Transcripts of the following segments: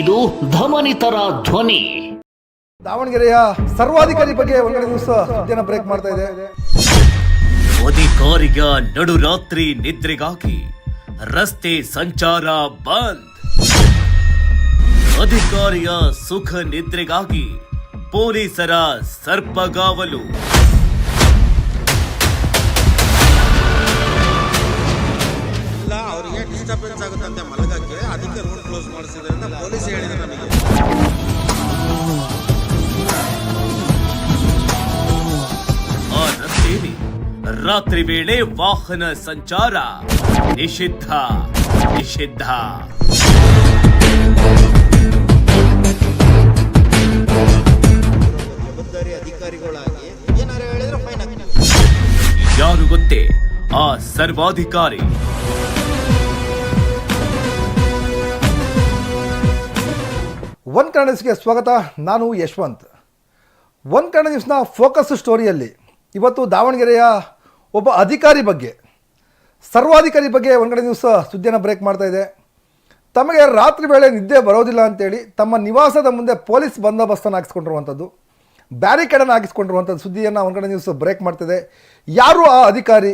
ಇದು ಧಮನಿತರ ಧ್ವನಿ. ದಾವಣಗೆರೆಯ ಸರ್ವಾಧಿಕಾರಿ ಬಗ್ಗೆ ಒಂದೆರಡು ದಿವಸ ಜನ ಬ್ರೇಕ್ ಮಾಡ್ತಾ ಇದೆ. ಅಧಿಕಾರಿಯ ನಡುರಾತ್ರಿ ನಿದ್ರೆಗಾಗಿ ರಸ್ತೆ ಸಂಚಾರ ಬಂದ್. ಅಧಿಕಾರಿಯ ಸುಖ ನಿದ್ರೆಗಾಗಿ ಪೊಲೀಸರ ಸರ್ಪಗಾವಲು. ಇಲ್ಲ ಅವರಿಗೆ ಡಿಸ್ಟರ್ಬೆನ್ಸ್ ಆಗುತ್ತಂತೆ ರಾತ್ರಿ ವೇಳೆ ವಾಹನ ಸಂಚಾರ ನಿಷಿದ್ಧ ನಿಷಿದ್ಧ. ಅಧಿಕಾರಿಗಳಾಗಿ ಹೇಳಿದ್ರೆ ಯಾರು ಗೊತ್ತೇ? ಆ ಸರ್ವಾಧಿಕಾರಿ. ಒನ್ ಕನ್ನಡ ಸ್ವಾಗತ. ನಾನು ಯಶವಂತ್. ಒನ್ ಕನ್ನಡ ನ್ಯೂಸ್ನ ಫೋಕಸ್ ಸ್ಟೋರಿಯಲ್ಲಿ ಇವತ್ತು ದಾವಣಗೆರೆಯ ಒಬ್ಬ ಅಧಿಕಾರಿ ಬಗ್ಗೆ, ಸರ್ವಾಧಿಕಾರಿ ಬಗ್ಗೆ ಒಂದ್ಗಡೆ ದಿವಸ ಸುದ್ದಿಯನ್ನು ಬ್ರೇಕ್ ಮಾಡ್ತಾ ಇದೆ. ತಮಗೆ ರಾತ್ರಿ ವೇಳೆ ನಿದ್ದೆ ಬರೋದಿಲ್ಲ ಅಂತೇಳಿ ತಮ್ಮ ನಿವಾಸದ ಮುಂದೆ ಪೊಲೀಸ್ ಬಂದೋಬಸ್ತನ್ನು ಹಾಕಿಸ್ಕೊಂಡಿರುವಂಥದ್ದು ಬ್ಯಾರಿಕೇಡನ್ನು ಹಾಕಿಸ್ಕೊಂಡಿರುವಂಥದ್ದು ಸುದ್ದಿಯನ್ನು ಒಂದ್ಗಡೆ ದಿವಸ ಬ್ರೇಕ್ ಮಾಡ್ತಿದೆ ಯಾರು ಆ ಅಧಿಕಾರಿ?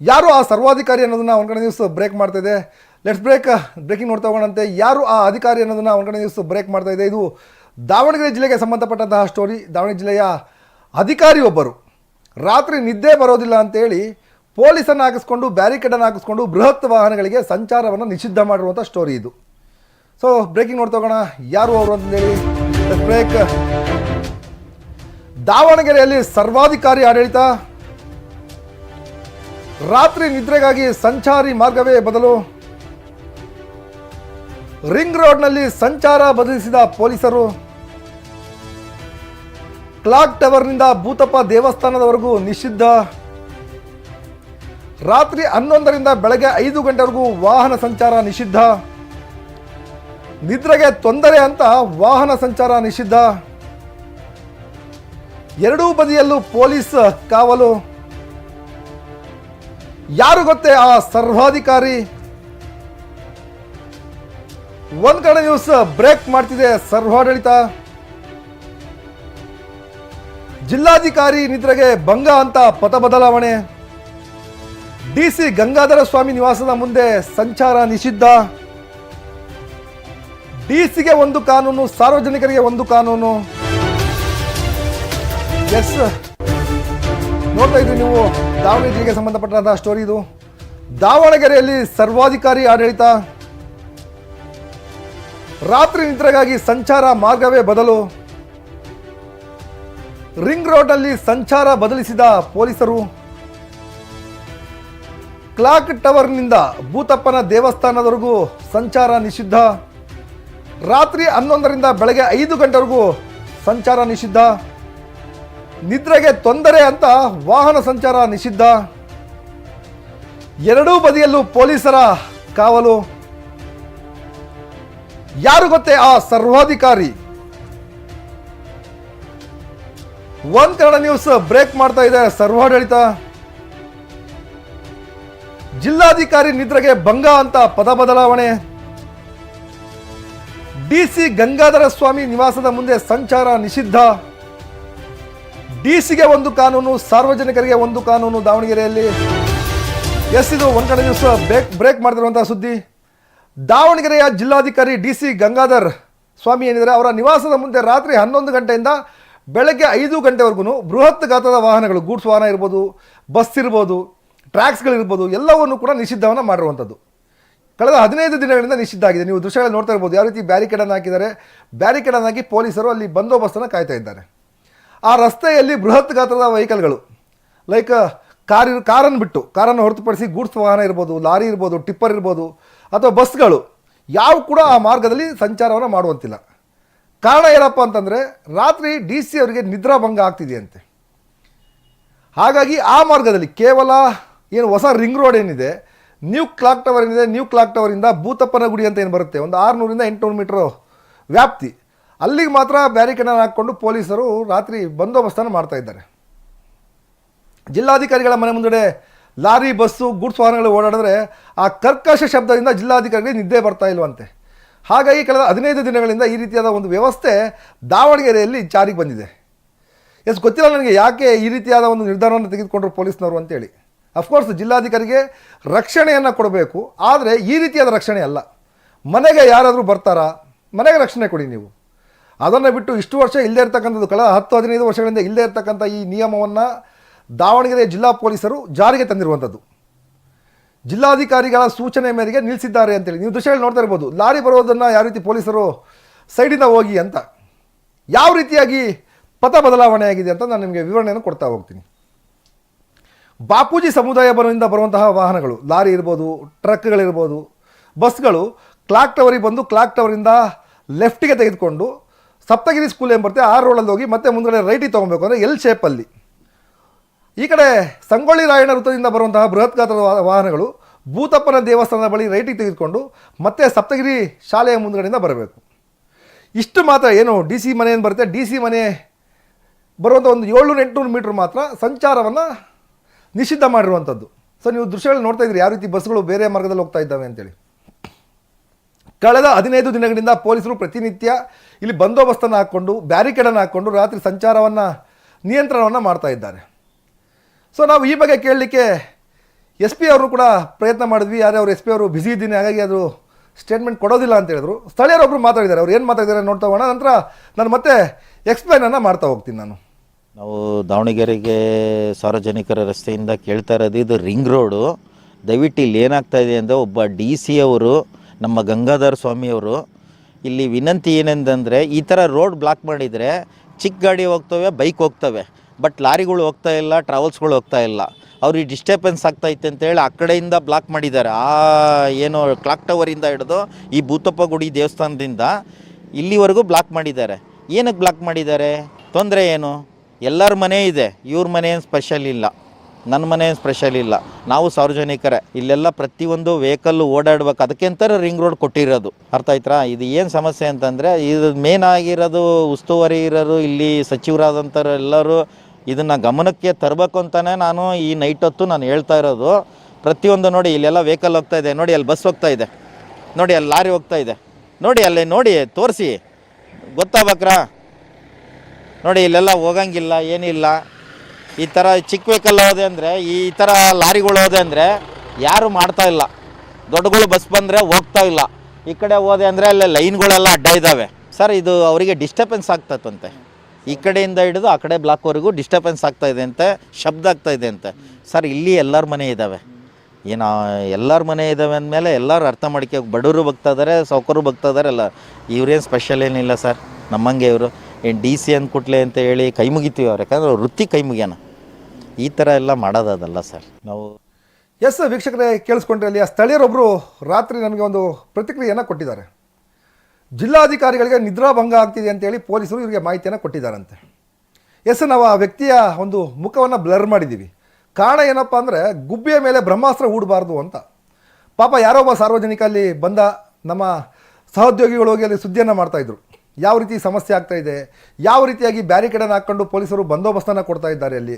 ಯಾರು ಆ ಸರ್ವಾಧಿಕಾರಿ ಅನ್ನೋದನ್ನು ಒಂದು ಕಡೆ ನ್ಯೂಸ್ ಬ್ರೇಕ್ ಮಾಡ್ತಾ ಇದೆ? ಲೆಟ್ಸ್ ಬ್ರೇಕ್ ಬ್ರೇಕಿಂಗ್ ನೋಡ್ತಾ ಹೋಗೋಣಂತೆ. ಯಾರು ಆ ಅಧಿಕಾರಿ ಅನ್ನೋದನ್ನು ಒಂದು ದಿವಸ ಬ್ರೇಕ್ ಮಾಡ್ತಾ ಇದೆ? ಇದು ದಾವಣಗೆರೆ ಜಿಲ್ಲೆಗೆ ಸಂಬಂಧಪಟ್ಟಂತಹ ಸ್ಟೋರಿ ದಾವಣಗೆರೆ ಜಿಲ್ಲೆಯ ಅಧಿಕಾರಿ ಒಬ್ಬರು. ರಾತ್ರಿ ನಿದ್ದೆ ಬರೋದಿಲ್ಲ ಅಂತೇಳಿ ಪೊಲೀಸನ್ನು ಹಾಕಿಸ್ಕೊಂಡು ಬ್ಯಾರಿಕೇಡನ್ನು ಹಾಕಿಸ್ಕೊಂಡು ಬೃಹತ್ ವಾಹನಗಳಿಗೆ ಸಂಚಾರವನ್ನು ನಿಷಿದ್ಧ ಮಾಡಿರುವಂಥ ಸ್ಟೋರಿ ಇದು. ಸೊ ಬ್ರೇಕಿಂಗ್ ನೋಡ್ತೋಗೋಣ ಯಾರು ಅವರು ಅಂತಂದೇಳಿ ಬ್ರೇಕ್ ದಾವಣಗೆರೆಯಲ್ಲಿ ಸರ್ವಾಧಿಕಾರಿ ಆಡಳಿತ. ರಾತ್ರಿ ನಿದ್ರೆಗಾಗಿ ಸಂಚಾರಿ ಮಾರ್ಗವೇ ಬದಲು. ರಿಂಗ್ ರೋಡ್ನಲ್ಲಿ ಸಂಚಾರ ಬದಲಿಸಿದ ಪೊಲೀಸರು. ಕ್ಲಾಕ್ ಟವರ್ನಿಂದ ಭೂತಪ್ಪ ದೇವಸ್ಥಾನದವರೆಗೂ ನಿಷಿದ್ಧ. ರಾತ್ರಿ ಹನ್ನೊಂದರಿಂದ ಬೆಳಗ್ಗೆ ಐದು ಗಂಟೆವರೆಗೂ ವಾಹನ ಸಂಚಾರ ನಿಷಿದ್ಧ. ನಿದ್ರೆಗೆ ತೊಂದರೆ ಅಂತ ವಾಹನ ಸಂಚಾರ ನಿಷಿದ್ಧ. ಎರಡೂ ಬದಿಯಲ್ಲೂ ಪೊಲೀಸ್ ಕಾವಲು. ಯಾರು ಗೊತ್ತೇ ಆ ಸರ್ವಾಧಿಕಾರಿ? ಒಂದ್ ಕಡೆ ನ್ಯೂಸ್ ಬ್ರೇಕ್ ಮಾಡ್ತಿದೆ ಸರ್ವಾಡಳಿತ. ಜಿಲ್ಲಾಧಿಕಾರಿ ನಿದ್ರೆಗೆ ಭಂಗ ಅಂತ ಪಥ ಬದಲಾವಣೆ. ಡಿಸಿ ಗಂಗಾಧರ ಸ್ವಾಮಿ ನಿವಾಸದ ಮುಂದೆ ಸಂಚಾರ ನಿಷಿದ್ಧ. ಡಿಸಿಗೆ ಒಂದು ಕಾನೂನು, ಸಾರ್ವಜನಿಕರಿಗೆ ಒಂದು ಕಾನೂನು. ಎಸ್. ನೋಡ್ತಾ ಇದ್ರಿ ನೀವು, ದಾವಣಗೆರೆಗೆ ಸಂಬಂಧಪಟ್ಟಂತಹ ಸ್ಟೋರಿ ಇದು. ದಾವಣಗೆರೆಯಲ್ಲಿ ಸರ್ವಾಧಿಕಾರಿ ಆಡಳಿತ. ರಾತ್ರಿ ನಿದ್ರೆಗಾಗಿ ಸಂಚಾರ ಮಾರ್ಗವೇ ಬದಲು. ರಿಂಗ್ ರೋಡಲ್ಲಿ ಸಂಚಾರ ಬದಲಿಸಿದ ಪೊಲೀಸರು. ಕ್ಲಾಕ್ ಟವರ್ನಿಂದ ಭೂತಪ್ಪನ ದೇವಸ್ಥಾನದವರೆಗೂ ಸಂಚಾರ ನಿಷಿದ್ಧ. ರಾತ್ರಿ ಹನ್ನೊಂದರಿಂದ ಬೆಳಗ್ಗೆ ಐದು ಗಂಟೆವರೆಗೂ ಸಂಚಾರ ನಿಷಿದ್ಧ. ನಿದ್ರೆಗೆ ತೊಂದರೆ ಅಂತ ವಾಹನ ಸಂಚಾರ ನಿಷಿದ್ಧ. ಎರಡೂ ಬದಿಯಲ್ಲೂ ಪೊಲೀಸರ ಕಾವಲು. ಯಾರು ಗೊತ್ತೇ ಆ ಸರ್ವಾಧಿಕಾರಿ? ಒನ್ ಕನ್ನಡ ನ್ಯೂಸ್ ಬ್ರೇಕ್ ಮಾಡ್ತಾ ಇದೆ. ಸರ್ವಾಡಳಿತ ಜಿಲ್ಲಾಧಿಕಾರಿ ನಿದ್ರೆಗೆ ಭಂಗ ಅಂತ ಪದ ಬದಲಾವಣೆ. ಡಿಸಿ ಗಂಗಾಧರ ಸ್ವಾಮಿ ನಿವಾಸದ ಮುಂದೆ ಸಂಚಾರ ನಿಷಿದ್ಧ. ಡಿಸಿಗೆ ಒಂದು ಕಾನೂನು, ಸಾರ್ವಜನಿಕರಿಗೆ ಒಂದು ಕಾನೂನು ದಾವಣಗೆರೆಯಲ್ಲಿ. ಎಸ್, ಇದು ಒಂದು ಕಡೆ ನ್ಯೂಸ್ ಬ್ರೇಕ್ ಬ್ರೇಕ್ ಮಾಡ್ತಿರುವಂತಹ ಸುದ್ದಿ. ದಾವಣಗೆರೆಯ ಜಿಲ್ಲಾಧಿಕಾರಿ ಡಿ ಸಿ ಗಂಗಾಧರ್ ಸ್ವಾಮಿ ಏನಿದ್ದಾರೆ, ಅವರ ನಿವಾಸದ ಮುಂದೆ ರಾತ್ರಿ ಹನ್ನೊಂದು ಗಂಟೆಯಿಂದ ಬೆಳಗ್ಗೆ ಐದು ಗಂಟೆವರೆಗೂ ಬೃಹತ್ ಗಾತ್ರದ ವಾಹನಗಳು ಗೂಡ್ಸ್ ವಾಹನ ಇರ್ಬೋದು, ಬಸ್ ಇರ್ಬೋದು ಟ್ರ್ಯಾಕ್ಸ್ಗಳಿರ್ಬೋದು ಎಲ್ಲವನ್ನು ಕೂಡ ನಿಷಿದ್ಧವನ್ನು ಮಾಡಿರುವಂಥದ್ದು. ಕಳೆದ ಹದಿನೈದು ದಿನಗಳಿಂದ ನಿಷಿದ್ಧ ಆಗಿದೆ. ನೀವು ದೃಶ್ಯಗಳಲ್ಲಿ ನೋಡ್ತಾ ಇರ್ಬೋದು ಯಾವ ರೀತಿ ಬ್ಯಾರಿಕೇಡನ್ನು ಹಾಕಿದ್ದಾರೆ. ಬ್ಯಾರಿಕೇಡನ್ನು ಹಾಕಿ ಪೊಲೀಸರು ಅಲ್ಲಿ ಬಂದೋಬಸ್ತನ್ನು ಕಾಯ್ತಾ ಇದ್ದಾರೆ. ಆ ರಸ್ತೆಯಲ್ಲಿ ಬೃಹತ್ ಗಾತ್ರದ ವೆಹಿಕಲ್ಗಳು, ಲೈಕ್, ಕಾರ್ ಕಾರನ್ನು ಬಿಟ್ಟು, ಕಾರನ್ನು ಹೊರತುಪಡಿಸಿ ಗೂಡ್ಸ್ ವಾಹನ ಇರ್ಬೋದು, ಲಾರಿ ಇರ್ಬೋದು, ಟಿಪ್ಪರ್ ಇರ್ಬೋದು, ಅಥವಾ ಬಸ್ಗಳು, ಯಾವ ಕೂಡ ಆ ಮಾರ್ಗದಲ್ಲಿ ಸಂಚಾರವನ್ನು ಮಾಡುವಂತಿಲ್ಲ. ಕಾರಣ ಏನಪ್ಪ ಅಂತಂದರೆ, ರಾತ್ರಿ ಡಿ ಸಿ ಅವರಿಗೆ ನಿದ್ರಾಭಂಗ ಆಗ್ತಿದೆಯಂತೆ. ಹಾಗಾಗಿ ಆ ಮಾರ್ಗದಲ್ಲಿ ಕೇವಲ ಏನು ಹೊಸ ರಿಂಗ್ ರೋಡ್ ಏನಿದೆ, ನ್ಯೂ ಕ್ಲಾಕ್ ಟವರ್ ಏನಿದೆ, ನ್ಯೂ ಕ್ಲಾಕ್ ಟವರಿಂದ ಭೂತಪ್ಪನ ಗುಡಿ ಅಂತ ಏನು ಬರುತ್ತೆ? ಒಂದು ಆರುನೂರಿಂದ ಎಂಟುನೂರು ಮೀಟರ್ ವ್ಯಾಪ್ತಿ. ಅಲ್ಲಿಗೆ ಮಾತ್ರ ಬ್ಯಾರಿಕೇಡನ್ನು ಹಾಕ್ಕೊಂಡು ಪೊಲೀಸರು ರಾತ್ರಿ ಬಂದೋಬಸ್ತನ್ನು ಮಾಡ್ತಾ ಇದ್ದಾರೆ. ಜಿಲ್ಲಾಧಿಕಾರಿಗಳ ಮನೆ ಮುಂದಡೆ ಲಾರಿ, ಬಸ್ಸು, ಗುಡ್ಸ್ ವಾಹನಗಳು ಓಡಾಡಿದ್ರೆ ಆ ಕರ್ಕಶ ಶಬ್ದದಿಂದ ಜಿಲ್ಲಾಧಿಕಾರಿಗಳಿಗೆ ನಿದ್ದೆ ಬರ್ತಾ ಇಲ್ವಂತೆ. ಹಾಗಾಗಿ ಕಳೆದ ಹದಿನೈದು ದಿನಗಳಿಂದ ಈ ರೀತಿಯಾದ ಒಂದು ವ್ಯವಸ್ಥೆ ದಾವಣಗೆರೆಯಲ್ಲಿ ಜಾರಿಗೆ ಬಂದಿದೆ. ಎಸ್ ಗೊತ್ತಿಲ್ಲ ನನಗೆ ಯಾಕೆ ಈ ರೀತಿಯಾದ ಒಂದು ನಿರ್ಧಾರವನ್ನು ತೆಗೆದುಕೊಂಡ್ರು ಪೊಲೀಸ್ನವರು ಅಂತೇಳಿ. ಅಫ್ಕೋರ್ಸ್ ಜಿಲ್ಲಾಧಿಕಾರಿಗೆ ರಕ್ಷಣೆಯನ್ನು ಕೊಡಬೇಕು. ಆದರೆ ಈ ರೀತಿಯಾದ ರಕ್ಷಣೆ ಅಲ್ಲ. ಮನೆಗೆ ಯಾರಾದರೂ ಬರ್ತಾರಾ? ಮನೆಗೆ ರಕ್ಷಣೆ ಕೊಡಿ ನೀವು. ಅದನ್ನು ಬಿಟ್ಟು ಇಷ್ಟು ವರ್ಷ ಇಲ್ಲದೇ ಇರ್ತಕ್ಕಂಥದ್ದು, ಕಳೆದ ಹತ್ತು, ಹದಿನೈದು ವರ್ಷಗಳಿಂದ ಇಲ್ಲದೇ ಇರ್ತಕ್ಕಂಥ ಈ ನಿಯಮವನ್ನು ದಾವಣಗೆರೆ ಜಿಲ್ಲಾ ಪೊಲೀಸರು ಜಾರಿಗೆ ತಂದಿರುವಂಥದ್ದು. ಜಿಲ್ಲಾಧಿಕಾರಿಗಳ ಸೂಚನೆ ಮೇರೆಗೆ ನಿಲ್ಲಿಸಿದ್ದಾರೆ ಅಂತೇಳಿ. ನೀವು ದೃಶ್ಯಗಳು ನೋಡ್ತಾ ಇರ್ಬೋದು. ಲಾರಿ ಬರೋದನ್ನು ಯಾವ ರೀತಿ ಪೊಲೀಸರು ಸೈಡಿಂದ ಹೋಗಿ ಅಂತ. ಯಾವ ರೀತಿಯಾಗಿ ಪಥ ಬದಲಾವಣೆ ಆಗಿದೆ ಅಂತ ನಾನು ನಿಮಗೆ ವಿವರಣೆಯನ್ನು ಕೊಡ್ತಾ ಹೋಗ್ತೀನಿ. ಬಾಪೂಜಿ ಸಮುದಾಯ ಬರೋದಿಂದ ಬರುವಂತಹ ವಾಹನಗಳು, ಲಾರಿ ಇರ್ಬೋದು, ಟ್ರಕ್ಗಳಿರ್ಬೋದು, ಬಸ್ಗಳು ಕ್ಲಾಕ್ ಟವರಿಗೆ ಬಂದು ಕ್ಲಾಕ್ ಟವರಿಂದ ಲೆಫ್ಟಿಗೆ ತೆಗೆದುಕೊಂಡು ಸಪ್ತಗಿರಿ ಸ್ಕೂಲ್ ಏನು ಬರುತ್ತೆ, ಆ ರೋಡಲ್ಲಿ ಹೋಗಿ ಮತ್ತೆ ಮುಂದಗಡೆ ರೈಟಿಗೆ ತೊಗೊಬೇಕು ಅಂದರೆ ಎಲ್ ಶೇಪಲ್ಲಿ. ಈ ಕಡೆ ಸಂಗೊಳ್ಳಿ ರಾಯಣ್ಣ ವೃತ್ತದಿಂದ ಬರುವಂತಹ ಬೃಹತ್ ಗಾತ್ರದ ವಾಹನಗಳು ಭೂತಪ್ಪನ ದೇವಸ್ಥಾನದ ಬಳಿ ರೈಟಿಗೆ ತೆಗೆದುಕೊಂಡು ಮತ್ತೆ ಸಪ್ತಗಿರಿ ಶಾಲೆಯ ಮುಂದುಗಡೆಯಿಂದ ಬರಬೇಕು. ಇಷ್ಟು ಮಾತ್ರ, ಏನು ಡಿ ಸಿ ಮನೆ ಏನು ಬರುತ್ತೆ. ಡಿ ಸಿ ಮನೆ ಬರುವಂಥ ಒಂದು ಏಳ್ನೂರು, ಎಂಟುನೂರು ಮೀಟ್ರ್ ಮಾತ್ರ ಸಂಚಾರವನ್ನು ನಿಷಿದ್ಧ ಮಾಡಿರುವಂಥದ್ದು ಸೊ ನೀವು ದೃಶ್ಯಗಳು ನೋಡ್ತಾ ಇದ್ದೀರಿ, ಯಾವ ರೀತಿ ಬಸ್ಗಳು ಬೇರೆ ಮಾರ್ಗದಲ್ಲಿ ಹೋಗ್ತಾ ಇದ್ದಾವೆ ಅಂತೇಳಿ. ಕಳೆದ ಹದಿನೈದು ದಿನಗಳಿಂದ ಪೊಲೀಸರು ಪ್ರತಿನಿತ್ಯ ಇಲ್ಲಿ ಬಂದೋಬಸ್ತನ್ನು ಹಾಕ್ಕೊಂಡು, ಬ್ಯಾರಿಕೇಡನ್ನು ಹಾಕ್ಕೊಂಡು ರಾತ್ರಿ ಸಂಚಾರವನ್ನು ನಿಯಂತ್ರಣವನ್ನು ಮಾಡ್ತಾ ಇದ್ದಾರೆ. ಸೊ ನಾವು ಈ ಬಗ್ಗೆ ಕೇಳಲಿಕ್ಕೆ ಎಸ್ ಪಿ ಅವರು ಕೂಡ ಪ್ರಯತ್ನ ಮಾಡಿದ್ವಿ ಆದರೆ ಅವರು ಎಸ್ ಪಿ ಅವರು ಬ್ಯುಸಿ ಇದ್ದೀನಿ, ಹಾಗಾಗಿ ಅದು ಸ್ಟೇಟ್ಮೆಂಟ್ ಕೊಡೋದಿಲ್ಲ ಅಂತ ಹೇಳಿದ್ರು. ಸ್ಥಳೀಯರೊಬ್ಬರು ಮಾತಾಡಿದ್ದಾರೆ, ಅವ್ರು ಏನು ಮಾತಾಡಿದ್ದಾರೆ ನೋಡ್ತಾ ಹೋಗೋಣ. ನಂತರ ನಾನು ಮತ್ತೆ ಎಕ್ಸ್ಪ್ಲೈನನ್ನು ಮಾಡ್ತಾ ಹೋಗ್ತೀನಿ ನಾನು. ನಾವು ದಾವಣಗೆರೆಗೆ ಸಾರ್ವಜನಿಕರ ರಸ್ತೆಯಿಂದ ಕೇಳ್ತಾ ಇರೋದು, ಇದು ರಿಂಗ್ ರೋಡು. ದಯವಿಟ್ಟು ಇಲ್ಲಿ ಏನಾಗ್ತಾ ಇದೆ ಅಂದರೆ ಒಬ್ಬ ಡಿ ಸಿ ಅವರು, ನಮ್ಮ ಗಂಗಾಧರ ಸ್ವಾಮಿಯವರು ಇಲ್ಲಿ ವಿನಂತಿ ಏನೆಂದರೆ ಈ ಥರ ರೋಡ್ ಬ್ಲಾಕ್ ಮಾಡಿದರೆ ಚಿಕ್ಕ ಗಾಡಿ ಹೋಗ್ತವೆ ಬೈಕ್ ಹೋಗ್ತವೆ. ಬಟ್ ಲಾರಿಗಳು ಹೋಗ್ತಾ ಇಲ್ಲ, ಟ್ರಾವೆಲ್ಸ್ಗಳು ಹೋಗ್ತಾ ಇಲ್ಲ. ಅವ್ರಿಗೆ ಡಿಸ್ಟರ್ಬೆನ್ಸ್ ಇತ್ತು ಅಂತೇಳಿ ಆ ಕಡೆಯಿಂದ ಬ್ಲಾಕ್ ಮಾಡಿದ್ದಾರೆ. ಆ ಏನು ಕ್ಲಾಕ್ ಟವರಿಂದ ಹಿಡಿದು ಈ ಭೂತಪ್ಪ ಗುಡಿ ದೇವಸ್ಥಾನದಿಂದ ಇಲ್ಲಿವರೆಗೂ ಬ್ಲಾಕ್ ಮಾಡಿದ್ದಾರೆ. ಏನಕ್ಕೆ ಬ್ಲಾಕ್ ಮಾಡಿದ್ದಾರೆ? ತೊಂದರೆ ಏನು? ಎಲ್ಲರ ಮನೆ ಇದೆ. ಇವ್ರ ಮನೆ ಏನು ಸ್ಪೆಷಲ್ ಇಲ್ಲ. ನನ್ನ ಮನೆ ಏನು ಸ್ಪೆಷಲ್ ಇಲ್ಲ. ನಾವು ಸಾರ್ವಜನಿಕರೇ. ಇಲ್ಲೆಲ್ಲ ಪ್ರತಿಯೊಂದು ವೆಹಿಕಲ್ಲು ಓಡಾಡ್ಬೇಕು. ಅದಕ್ಕೆ ಅಂತಾರೆ ರಿಂಗ್ ರೋಡ್ ಕೊಟ್ಟಿರೋದು. ಅರ್ಥ ಆಯ್ತಾ ಇದು ಏನು ಸಮಸ್ಯೆ ಅಂತಂದರೆ, ಇದು ಮೇನ್ ಆಗಿರೋದು ಉಸ್ತುವಾರಿ ಇರೋರು, ಇಲ್ಲಿ ಸಚಿವರಾದಂಥವ್ರು ಎಲ್ಲರೂ ಇದನ್ನು ಗಮನಕ್ಕೆ ತರಬೇಕು ಅಂತಲೇ ನಾನು ಈ ನೈಟ್ ಹೊತ್ತು ನಾನು ಹೇಳ್ತಾ ಇರೋದು. ಪ್ರತಿಯೊಂದು ನೋಡಿ, ಇಲ್ಲೆಲ್ಲ ವೆಹಿಕಲ್ ಹೋಗ್ತಾ ಇದೆ. ನೋಡಿ, ಅಲ್ಲಿ ಬಸ್ ಹೋಗ್ತಾ ಇದೆ. ನೋಡಿ, ಅಲ್ಲಿ ಲಾರಿ ಹೋಗ್ತಾ ಇದೆ. ನೋಡಿ, ಅಲ್ಲಿ ನೋಡಿ, ತೋರಿಸಿ. ಗೊತ್ತಾಗ್ಬೇಕ್ರಾ ನೋಡಿ, ಇಲ್ಲೆಲ್ಲ ಹೋಗಂಗಿಲ್ಲ, ಏನಿಲ್ಲ. ಈ ಥರ ಚಿಕ್ಕ ವೆಹಿಕಲ್ ಹೋದೆ ಅಂದರೆ, ಈ ಥರ ಲಾರಿಗಳು ಹೋದೆ ಅಂದರೆ ಯಾರು ಮಾಡ್ತಾ ಇಲ್ಲ. ದೊಡ್ಡಗಳು ಬಸ್ ಬಂದರೆ ಹೋಗ್ತಾ ಇಲ್ಲ. ಈ ಕಡೆ ಹೋದೆ ಅಂದರೆ ಅಲ್ಲೇ ಲೈನ್ಗಳೆಲ್ಲ ಅಡ್ಡ ಇದ್ದಾವೆ ಸರ್, ಇದು ಅವರಿಗೆ ಡಿಸ್ಟರ್ಬೆನ್ಸ್ ಆಗ್ತದಂತೆ. ಈ ಕಡೆಯಿಂದ ಹಿಡಿದು ಆ ಕಡೆ ಬ್ಲಾಕ್ವರೆಗೂ ಡಿಸ್ಟರ್ಬೆನ್ಸ್ ಆಗ್ತಾ ಇದೆ ಅಂತೆ, ಶಬ್ದ ಆಗ್ತಾ ಇದೆ ಅಂತೆ. ಸರ್, ಇಲ್ಲಿ ಎಲ್ಲರ ಮನೆ ಇದ್ದಾವೆ ಏನು, ಎಲ್ಲರ ಮನೆ ಇದ್ದಾವೆ ಅಂದಮೇಲೆ ಎಲ್ಲರೂ ಅರ್ಥ ಮಾಡಿಕೆ, ಬಡವರು ಬಗ್ತಾ ಇದ್ದಾರೆ ಸೌಕರು ಬಗ್ತಾ ಇದ್ದಾರೆ ಎಲ್ಲ ಇವ್ರೇನು ಸ್ಪೆಷಲ್ ಏನಿಲ್ಲ ಸರ್? ನಮ್ಮಂಗೆ ಇವರು. ಏನು ಡಿ ಸಿ ಅಂದ್ಕೊಟ್ಲೆ ಅಂತ ಹೇಳಿ ಕೈ ಮುಗಿತೀವಿ ಅವ್ರು. ಯಾಕಂದ್ರೆ ವೃತ್ತಿ ಕೈ ಮುಗಿಯೋಣ. ಈ ಥರ ಎಲ್ಲ ಮಾಡೋದಲ್ಲ ಸರ್. ನಾವು ಎಸ್ ವೀಕ್ಷಕರೇ, ಕೇಳಿಸ್ಕೊಂಡ್ರೆ ಅಲ್ಲಿ ಆ ಸ್ಥಳೀಯರೊಬ್ಬರು ರಾತ್ರಿ ನಮಗೆ ಒಂದು ಪ್ರತಿಕ್ರಿಯೆಯನ್ನು ಕೊಟ್ಟಿದ್ದಾರೆ. ಜಿಲ್ಲಾಧಿಕಾರಿಗಳಿಗೆ ನಿದ್ರಾಭಂಗ ಆಗ್ತಿದೆ ಅಂತೇಳಿ ಪೊಲೀಸರು ಇವರಿಗೆ ಮಾಹಿತಿಯನ್ನು ಕೊಟ್ಟಿದ್ದಾರಂತೆ. ಎಸ್, ನಾವು ಆ ವ್ಯಕ್ತಿಯ ಒಂದು ಮುಖವನ್ನು ಬ್ಲರ್ ಮಾಡಿದ್ದೀವಿ. ಕಾರಣ ಏನಪ್ಪ ಅಂದರೆ ಗುಬ್ಬಿಯ ಮೇಲೆ ಬ್ರಹ್ಮಾಸ್ತ್ರ ಹೂಡಬಾರ್ದು ಅಂತ. ಪಾಪ ಯಾರೋ ಒಬ್ಬ ಸಾರ್ವಜನಿಕ ಅಲ್ಲಿ ಬಂದ ನಮ್ಮ ಸಹೋದ್ಯೋಗಿಗಳು ಹೋಗಿ ಅಲ್ಲಿ ಸುದ್ದಿಯನ್ನು ಮಾಡ್ತಾಯಿದ್ರು ಯಾವ ರೀತಿ ಸಮಸ್ಯೆ ಆಗ್ತಾ ಇದೆ? ಯಾವ ರೀತಿಯಾಗಿ ಬ್ಯಾರಿಕೇಡನ್ನು ಹಾಕ್ಕೊಂಡು ಪೊಲೀಸರು ಬಂದೋಬಸ್ತನ್ನು ಕೊಡ್ತಾ ಇದ್ದಾರೆ ಅಲ್ಲಿ?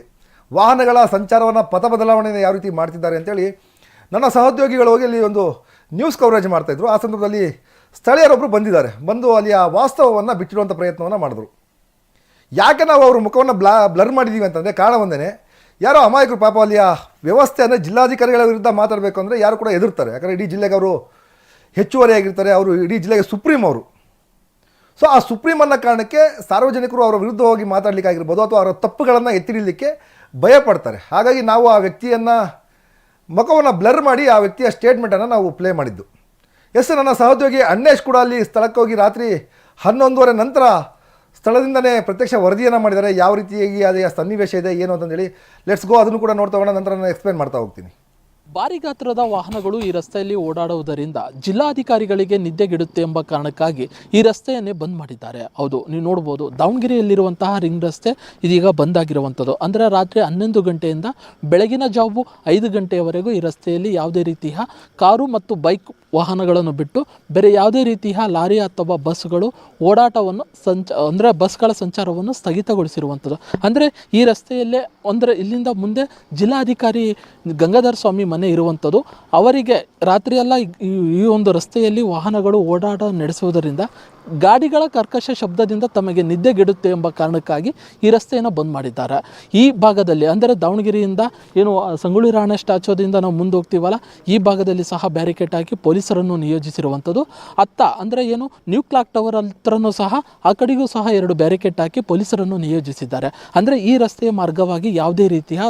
ವಾಹನಗಳ ಸಂಚಾರವನ್ನು ಪಥ ಬದಲಾವಣೆಯನ್ನು ಯಾವ ರೀತಿ ಮಾಡ್ತಿದ್ದಾರೆ ಅಂತೇಳಿ ನನ್ನ ಸಹೋದ್ಯೋಗಿಗಳು ಹೋಗಿ ಅಲ್ಲಿ ಒಂದು ನ್ಯೂಸ್ ಕವರೇಜ್ ಮಾಡ್ತಾಯಿದ್ರು ಆ ಸಂದರ್ಭದಲ್ಲಿ ಸ್ಥಳೀಯರೊಬ್ಬರು ಬಂದಿದ್ದಾರೆ. ಬಂದು ಅಲ್ಲಿ ಆ ವಾಸ್ತವವನ್ನು ಬಿಟ್ಟಿರುವಂಥ ಪ್ರಯತ್ನವನ್ನು ಮಾಡಿದ್ರು. ಯಾಕೆ ನಾವು ಅವ್ರ ಮುಖವನ್ನು ಬ್ಲಾ, ಬ್ಲರ್ ಮಾಡಿದ್ದೀವಿ ಅಂತಂದರೆ ಕಾರಣ ಒಂದೇ ಯಾರೋ ಅಮಾಯಕರು ಪಾಪ ಅಲ್ಲಿ ಆ ವ್ಯವಸ್ಥೆ ಅಂದರೆ ಜಿಲ್ಲಾಧಿಕಾರಿಗಳ ವಿರುದ್ಧ ಮಾತಾಡಬೇಕು ಅಂದರೆ ಯಾರು ಕೂಡ ಎದುರ್ತಾರೆ. ಯಾಕಂದರೆ ಇಡೀ ಜಿಲ್ಲೆಗೆ ಅವರು ಹೆಚ್ಚುವರಿಯಾಗಿರ್ತಾರೆ ಅವರು ಇಡೀ ಜಿಲ್ಲೆಗೆ ಸುಪ್ರೀಂ ಅವರು. ಸೊ ಆ ಸುಪ್ರೀಂ ಅನ್ನೋ ಕಾರಣಕ್ಕೆ ಸಾರ್ವಜನಿಕರು ಅವರ ವಿರುದ್ಧ ಹೋಗಿ ಮಾತಾಡಲಿಕ್ಕಾಗಿರ್ಬೋದು ಅಥವಾ ಅವರ ತಪ್ಪುಗಳನ್ನು ಎತ್ತಿಡಲಿಕ್ಕೆ ಭಯಪಡ್ತಾರೆ ಹಾಗಾಗಿ ನಾವು ಆ ವ್ಯಕ್ತಿಯನ್ನು ಮುಖವನ್ನು ಬ್ಲರ್ ಮಾಡಿ ಆ ವ್ಯಕ್ತಿಯ ಸ್ಟೇಟ್ಮೆಂಟನ್ನು ನಾವು ಪ್ಲೇ ಮಾಡಿದ್ದು. ಎಸ್ ನನ್ನ ಸಹೋದ್ಯೋಗಿ ಅನ್ನೇಶ್ ಕೂಡ ಅಲ್ಲಿ ಸ್ಥಳಕ್ಕೆ ಹೋಗಿ ರಾತ್ರಿ ಹನ್ನೊಂದುವರೆ ನಂತರ ಸ್ಥಳದಿಂದನೇ ಪ್ರತ್ಯಕ್ಷ ವರದಿಯನ್ನು ಮಾಡಿದ್ದಾರೆ. ಯಾವ ರೀತಿಯಾಗಿ ಅದೇ ಸನ್ನಿವೇಶ ಇದೆ, ಏನು ಅಂತಂದೇಳಿ ಲೆಟ್ಸ್ ಗೋ ಅದನ್ನು ಕೂಡ ನೋಡ್ತಾ ನಂತರ ನಾನು ಎಕ್ಸ್ಪ್ಲೇನ್ ಮಾಡ್ತಾ ಹೋಗ್ತೀನಿ. ಭಾರಿ ಗಾತ್ರದ ವಾಹನಗಳು ಈ ರಸ್ತೆಯಲ್ಲಿ ಓಡಾಡುವುದರಿಂದ ಜಿಲ್ಲಾಧಿಕಾರಿಗಳಿಗೆ ನಿದ್ದೆಗೆಡುತ್ತೆ ಎಂಬ ಕಾರಣಕ್ಕಾಗಿ ಈ ರಸ್ತೆಯನ್ನೇ ಬಂದ್ ಮಾಡಿದ್ದಾರೆ. ಹೌದು, ನೀವು ನೋಡ್ಬೋದು, ದಾವಣಗೆರೆಯಲ್ಲಿರುವಂತಹ ರಿಂಗ್ ರಸ್ತೆ ಇದೀಗ ಬಂದ್ ಆಗಿರುವಂಥದ್ದು. ಅಂದರೆ ರಾತ್ರಿ ಹನ್ನೊಂದು ಗಂಟೆಯಿಂದ ಬೆಳಗಿನ ಜಾವು ಐದು ಗಂಟೆಯವರೆಗೂ ಈ ರಸ್ತೆಯಲ್ಲಿ ಯಾವುದೇ ರೀತಿಯ ಕಾರು ಮತ್ತು ಬೈಕ್ ವಾಹನಗಳನ್ನು ಬಿಟ್ಟು ಬೇರೆ ಯಾವುದೇ ರೀತಿಯ ಲಾರಿ ಅಥವಾ ಬಸ್ಗಳು ಓಡಾಟವನ್ನು ಸಂಚ, ಅಂದರೆ ಬಸ್ಗಳ ಸಂಚಾರವನ್ನು ಸ್ಥಗಿತಗೊಳಿಸಿರುವಂಥದ್ದು. ಅಂದರೆ ಈ ರಸ್ತೆಯಲ್ಲೇ ಅಂದರೆ ಇಲ್ಲಿಂದ ಮುಂದೆ ಜಿಲ್ಲಾಧಿಕಾರಿ ಗಂಗಾಧರ ಸ್ವಾಮಿ ಮನೆ ಇರುವಂಥದ್ದು. ಅವರಿಗೆ ರಾತ್ರಿಯೆಲ್ಲ ಈ ಒಂದು ರಸ್ತೆಯಲ್ಲಿ ವಾಹನಗಳು ಓಡಾಟ ನಡೆಸುವುದರಿಂದ ಗಾಡಿಗಳ ಕರ್ಕಶ ಶಬ್ದದಿಂದ ತಮಗೆ ನಿದ್ದೆಗೆಡುತ್ತೆ ಎಂಬ ಕಾರಣಕ್ಕಾಗಿ ಈ ರಸ್ತೆಯನ್ನು ಬಂದ್ ಮಾಡಿದ್ದಾರೆ. ಈ ಭಾಗದಲ್ಲಿ ಅಂದರೆ ದಾವಣಗೆರೆಯಿಂದ ಏನು, ಸಂಗೊಳ್ಳಿ ರಾಣ ಸ್ಟ್ಯಾಚ್ಯೂದಿಂದ ನಾವು ಮುಂದೆ ಹೋಗ್ತೀವಲ್ಲ, ಈ ಭಾಗದಲ್ಲಿ ಸಹ ಬ್ಯಾರಿಕೇಡ್ ಹಾಕಿ ಪೊಲೀಸರನ್ನು ನಿಯೋಜಿಸಿರುವಂಥದ್ದು. ಅತ್ತ ಅಂದರೆ ಏನು ನ್ಯೂ ಕ್ಲಾಕ್ ಟವರ್ ಹತ್ರನೂ ಸಹ, ಆ ಕಡೆಗೂ ಸಹ ಎರಡು ಬ್ಯಾರಿಕೇಡ್ ಹಾಕಿ ಪೊಲೀಸರನ್ನು ನಿಯೋಜಿಸಿದ್ದಾರೆ. ಅಂದರೆ ಈ ರಸ್ತೆಯ ಮಾರ್ಗವಾಗಿ ಯಾವುದೇ ರೀತಿಯ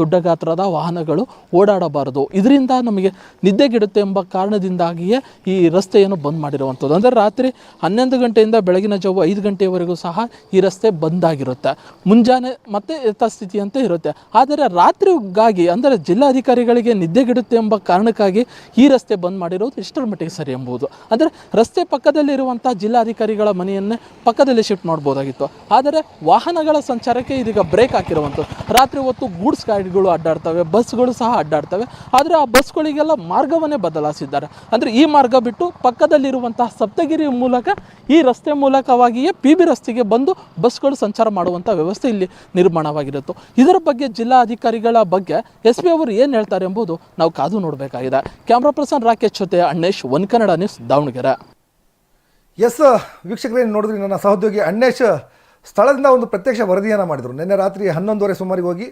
ದೊಡ್ಡ ಗಾತ್ರದ ವಾಹನಗಳು ಓಡಾಡಬಾರದು. ಇದರಿಂದ ನಮಗೆ ನಿದ್ದೆಗೆಡುತ್ತೆ ಎಂಬ ಕಾರಣದಿಂದಾಗಿಯೇ ಈ ರಸ್ತೆಯನ್ನು ಬಂದ್ ಮಾಡಿರುವಂಥದ್ದು. ಅಂದರೆ ರಾತ್ರಿ ಹನ್ನೊಂದು ಗಂಟೆಯಿಂದ ಬೆಳಗಿನ ಜಾವ ಐದು ಗಂಟೆಯವರೆಗೂ ಸಹ ಈ ರಸ್ತೆ ಬಂದ್ ಆಗಿರುತ್ತೆ. ಮುಂಜಾನೆ ಮತ್ತೆ ಯಥಾಸ್ಥಿತಿಯಂತೆ ಇರುತ್ತೆ. ಆದರೆ ರಾತ್ರಿಗಾಗಿ, ಅಂದರೆ ಜಿಲ್ಲಾಧಿಕಾರಿಗಳಿಗೆ ನಿದ್ದೆಗೆಡುತ್ತೆ ಎಂಬ ಕಾರಣಕ್ಕಾಗಿ ಈ ರಸ್ತೆ ಬಂದ್ ಮಾಡಿರೋದು ಎಷ್ಟರ ಮಟ್ಟಿಗೆ ಸರಿ ಎಂಬುದು ಅಂದರೆ ರಸ್ತೆ ಪಕ್ಕದಲ್ಲಿರುವಂಥ ಜಿಲ್ಲಾಧಿಕಾರಿಗಳ ಮನೆಯನ್ನೇ ಪಕ್ಕದಲ್ಲಿ ಶಿಫ್ಟ್ ಮಾಡ್ಬೋದಾಗಿತ್ತು. ಆದರೆ ವಾಹನಗಳ ಸಂಚಾರಕ್ಕೆ ಇದೀಗ ಬ್ರೇಕ್ ಹಾಕಿರುವಂಥದ್ದು. ರಾತ್ರಿ ಹೊತ್ತು ಗೂಡ್ಸ್ ಗಾಡಿಗಳು ಅಡ್ಡಾಡ್ತವೆ, ಬಸ್ಗಳು ಸಹ ಅಡ್ಡಾಡ್ತವೆ. ಆದರೆ ಆ ಬಸ್ಗಳಿಗೆಲ್ಲ ಮಾರ್ಗವನ್ನೇ ಬದಲಾಯಿಸಿದ್ದಾರೆ. ಅಂದರೆ ಈ ಮಾರ್ಗ ಬಿಟ್ಟು ಪಕ್ಕದಲ್ಲಿರುವಂತಹ ಸಪ್ತಗಿರಿ ಮೂಲಕ ಈ ರಸ್ತೆ ಮೂಲಕವಾಗಿಯೇ ಪಿ ಬಿ ರಸ್ತೆಗೆ ಬಂದು ಬಸ್ಗಳು ಸಂಚಾರ ಮಾಡುವಂಥ ವ್ಯವಸ್ಥೆ ಇಲ್ಲಿ ನಿರ್ಮಾಣವಾಗಿರುತ್ತೆ. ಇದರ ಬಗ್ಗೆ ಜಿಲ್ಲಾಧಿಕಾರಿಗಳ ಬಗ್ಗೆ ಎಸ್ ಪಿ ಅವರು ಏನು ಹೇಳ್ತಾರೆ ಎಂಬುದು ನಾವು ಕಾದು ನೋಡಬೇಕಾಗಿದೆ. ಕ್ಯಾಮ್ರಾ ಪರ್ಸನ್ ರಾಕೇಶ್ ಜೊತೆ Annesh one Kannada news Davanagere. Yes, ವೀಕ್ಷಕರೇ ನೋಡಿದ್ರಿ ನನ್ನ ಸಹೋದ್ಯೋಗಿ ಅಣ್ಣೇಶ್ ಸ್ಥಳದಿಂದ ಒಂದು ಪ್ರತ್ಯಕ್ಷ ವರದಿಯನ್ನು ಮಾಡಿದರು. ನಿನ್ನೆ ರಾತ್ರಿ ಹನ್ನೊಂದುವರೆ ಸುಮಾರಿಗೆ ಹೋಗಿ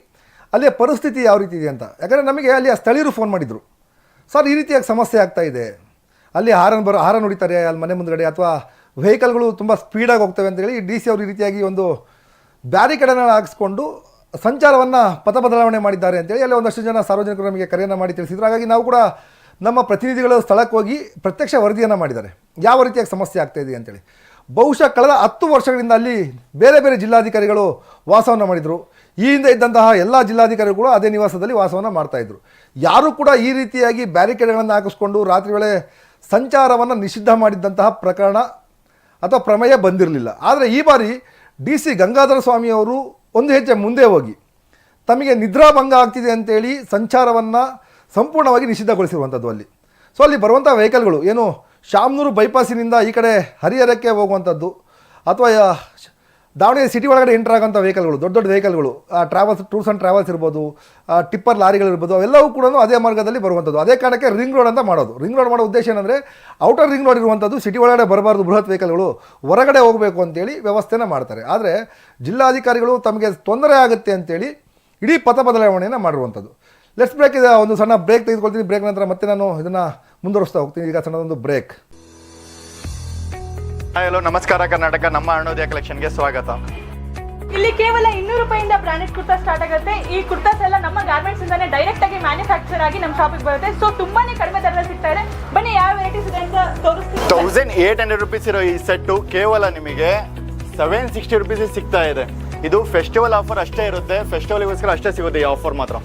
ಅಲ್ಲಿಯ ಪರಿಸ್ಥಿತಿ ಯಾವ ರೀತಿ ಇದೆ ಅಂತ. ಯಾಕಂದರೆ ನಮಗೆ ಅಲ್ಲಿ ಆ ಸ್ಥಳೀಯರು ಫೋನ್ ಮಾಡಿದರು. ಸರ್, ಈ ರೀತಿಯಾಗಿ ಸಮಸ್ಯೆ ಆಗ್ತಾ ಇದೆ. ಅಲ್ಲಿ ಹಾರನ್ ಬರೋ, ಹಾರನ್ ಹೊಡಿತಾರೆ, ಅಲ್ಲಿ ಮನೆ ಮುಂದಗಡೆ ಅಥವಾ ವೆಹಿಕಲ್ಗಳು ತುಂಬ ಸ್ಪೀಡಾಗಿ ಹೋಗ್ತವೆ ಅಂತೇಳಿ ಡಿ ಸಿ ಅವರು ಈ ರೀತಿಯಾಗಿ ಒಂದು ಬ್ಯಾರಿಕೇಡನ್ನು ಹಾಕಿಸ್ಕೊಂಡು ಸಂಚಾರವನ್ನು ಪಥ ಬದಲಾವಣೆ ಮಾಡಿದ್ದಾರೆ ಅಂತೇಳಿ ಅಲ್ಲಿ ಒಂದಷ್ಟು ಜನ ಸಾರ್ವಜನಿಕರು ನಮಗೆ ಕರೆಯನ್ನು ಮಾಡಿ ತಿಳಿಸಿದ್ರು. ಹಾಗಾಗಿ ನಾವು ಕೂಡ ನಮ್ಮ ಪ್ರತಿನಿಧಿಗಳು ಸ್ಥಳಕ್ಕೆ ಹೋಗಿ ಪ್ರತ್ಯಕ್ಷ ವರದಿಯನ್ನು ಮಾಡಿದ್ದಾರೆ. ಯಾವ ರೀತಿಯಾಗಿ ಸಮಸ್ಯೆ ಆಗ್ತಾ ಇದೆ ಅಂತೇಳಿ. ಬಹುಶಃ ಕಳೆದ ಹತ್ತು ವರ್ಷಗಳಿಂದ ಅಲ್ಲಿ ಬೇರೆ ಬೇರೆ ಜಿಲ್ಲಾಧಿಕಾರಿಗಳು ವಾಸವನ್ನು ಮಾಡಿದರು. ಈ ಹಿಂದೆ ಇದ್ದಂತಹ ಎಲ್ಲ ಜಿಲ್ಲಾಧಿಕಾರಿಗಳು ಅದೇ ನಿವಾಸದಲ್ಲಿ ವಾಸವನ್ನು ಮಾಡ್ತಾಯಿದ್ರು ಯಾರೂ ಕೂಡ ಈ ರೀತಿಯಾಗಿ ಬ್ಯಾರಿಕೇಡ್ಗಳನ್ನು ಹಾಕಿಸ್ಕೊಂಡು ರಾತ್ರಿ ವೇಳೆ ಸಂಚಾರವನ್ನು ನಿಷಿದ್ಧ ಮಾಡಿದ್ದಂತಹ ಪ್ರಕರಣ ಅಥವಾ ಪ್ರಮೇಯ ಬಂದಿರಲಿಲ್ಲ. ಆದರೆ ಈ ಬಾರಿ ಡಿ ಸಿ ಗಂಗಾಧರ ಸ್ವಾಮಿಯವರು ಒಂದು ಹೆಜ್ಜೆ ಮುಂದೆ ಹೋಗಿ ತಮಗೆ ನಿದ್ರಾಭಂಗ ಆಗ್ತಿದೆ ಅಂತೇಳಿ ಸಂಚಾರವನ್ನು ಸಂಪೂರ್ಣವಾಗಿ ನಿಷಿದ್ಧಗೊಳಿಸಿರುವಂಥದ್ದು ಅಲ್ಲಿ. ಸೊ ಅಲ್ಲಿ ಬರುವಂಥ ವೆಹಿಕಲ್ಗಳು, ಏನು ಶಾಮನೂರು ಬೈಪಾಸಿನಿಂದ ಈ ಕಡೆ ಹರಿಹರಕ್ಕೆ ಹೋಗುವಂಥದ್ದು, ಅಥವಾ ದಾವಣಗೆರೆ ಸಿಟಿ ಒಳಗಡೆ ಎಂಟರ್ ಆಗೋಂಥ ವೆಹಿಕಲ್ಗಳು, ದೊಡ್ಡ ದೊಡ್ಡ ವೆಹಿಕಲ್ಗಳು ಟ್ರಾವೆಲ್ಸ್ ಟೂರ್ಸ್ ಆ್ಯಂಡ್ ಟ್ರಾವೆಲ್ಸ್ ಇರ್ಬೋದು ಟಿಪ್ಪರ್ ಲಾರಿಗಳಿರ್ಬೋದು ಅವೆಲ್ಲವೂ ಕೂಡ ಅದೇ ಮಾರ್ಗದಲ್ಲಿ ಬರುವಂಥದ್ದು. ಅದೇ ಕಾರಣಕ್ಕೆ ರಿಂಗ್ ರೋಡ್ ಅಂತ ಮಾಡೋದು. ರಿಂಗ್ ರೋಡ್ ಮಾಡೋ ಉದ್ದೇಶ ಏನಂದರೆ ಔಟರ್ ರಿಂಗ್ ರೋಡ್ ಇರುವಂಥದ್ದು ಸಿಟಿ ಒಳಗಡೆ ಬರಬಾರ್ದು ಬೃಹತ್ ವೆಹಿಕಲ್ಗಳು, ಹೊರಗಡೆ ಹೋಗಬೇಕು ಅಂತೇಳಿ ವ್ಯವಸ್ಥೆನ ಮಾಡ್ತಾರೆ. ಆದರೆ, ಜಿಲ್ಲಾಧಿಕಾರಿಗಳು ತಮಗೆ ತೊಂದರೆ ಆಗುತ್ತೆ ಅಂತೇಳಿ ಇಡೀ ಪಥ ಬದಲಾವಣೆಯನ್ನು ಮಾಡಿರುವಂಥದ್ದು. ಲೆಟ್ಸ್ ಬ್ರೇಕ್ ಇದೆ ಒಂದು ಸಣ್ಣ ಬ್ರೇಕ್ ತೆಗೆದುಕೊಳ್ತೀನಿ. ಬ್ರೇಕ್ ನಂತರ ಮತ್ತೆ ನಾನು ಇದನ್ನು ಮುಂದುವರಿಸ್ತಾ ಹೋಗ್ತೀನಿ. ಈಗ ಸಣ್ಣದೊಂದು ಬ್ರೇಕ್ ಹಾಯ್ ಹಲೋ ನಮಸ್ಕಾರ ಕರ್ನಾಟಕ. ನಮ್ಮ ಅಣ್ಣೋದಯ ಕಲೆಕ್ಷನ್ಗೆ ಸ್ವಾಗತ. ಇಲ್ಲಿ ಕೇವಲ ಇನ್ನೂರು ರೂಪಾಯಿಂದ ಬ್ರಾಂಡೆಡ್ ಕುರ್ತಾ ಸ್ಟಾರ್ಟ್ ಆಗುತ್ತೆ. ಈ ಕುರ್ತಾಸ್ ಎಲ್ಲ ನಮ್ಮ ಗಾರ್ಮೆಂಟ್ಸ್ ಇಂದಾನೆ ಡೈರೆಕ್ಟ್ ಆಗಿ ಮ್ಯಾನುಫ್ಯಾಕ್ಚರ್ ಆಗಿ ನಮ್ಮ ಶಾಪಿಗೆ ಬರುತ್ತೆ. ಸೊ ತುಂಬಾನೇ ಕಡಿಮೆ ದರದಲ್ಲಿ ಸಿಗ್ತಾ ಇದೆ. ಬನ್ನಿ ಯಾವ ವೆರೈಟೀಸ್ ಇದೆ ಅಂತ ತೋರಿಸ್ತೀನಿ ತೌಸಂಡ್ ಏಟ್ ಹಂಡ್ರೆಡ್ ರುಪೀಸ್ ಇರೋ ಈ ಸೆಟ್ಟು ಕೇವಲ ನಿಮಗೆ ಸೆವೆನ್ ಸಿಕ್ಸ್ಟಿ ರುಪೀಸ್ ಸಿಗ್ತಾ ಇದೆ. ಇದು ಫೆಸ್ಟಿವಲ್ ಆಫರ್ ಅಷ್ಟೇ ಇರುತ್ತೆ. ಫೆಸ್ಟಿವಲ್ಗೋಸ್ಕರ ಅಷ್ಟೇ ಸಿಗುತ್ತೆ ಈ ಆಫರ್ ಮಾತ್ರ.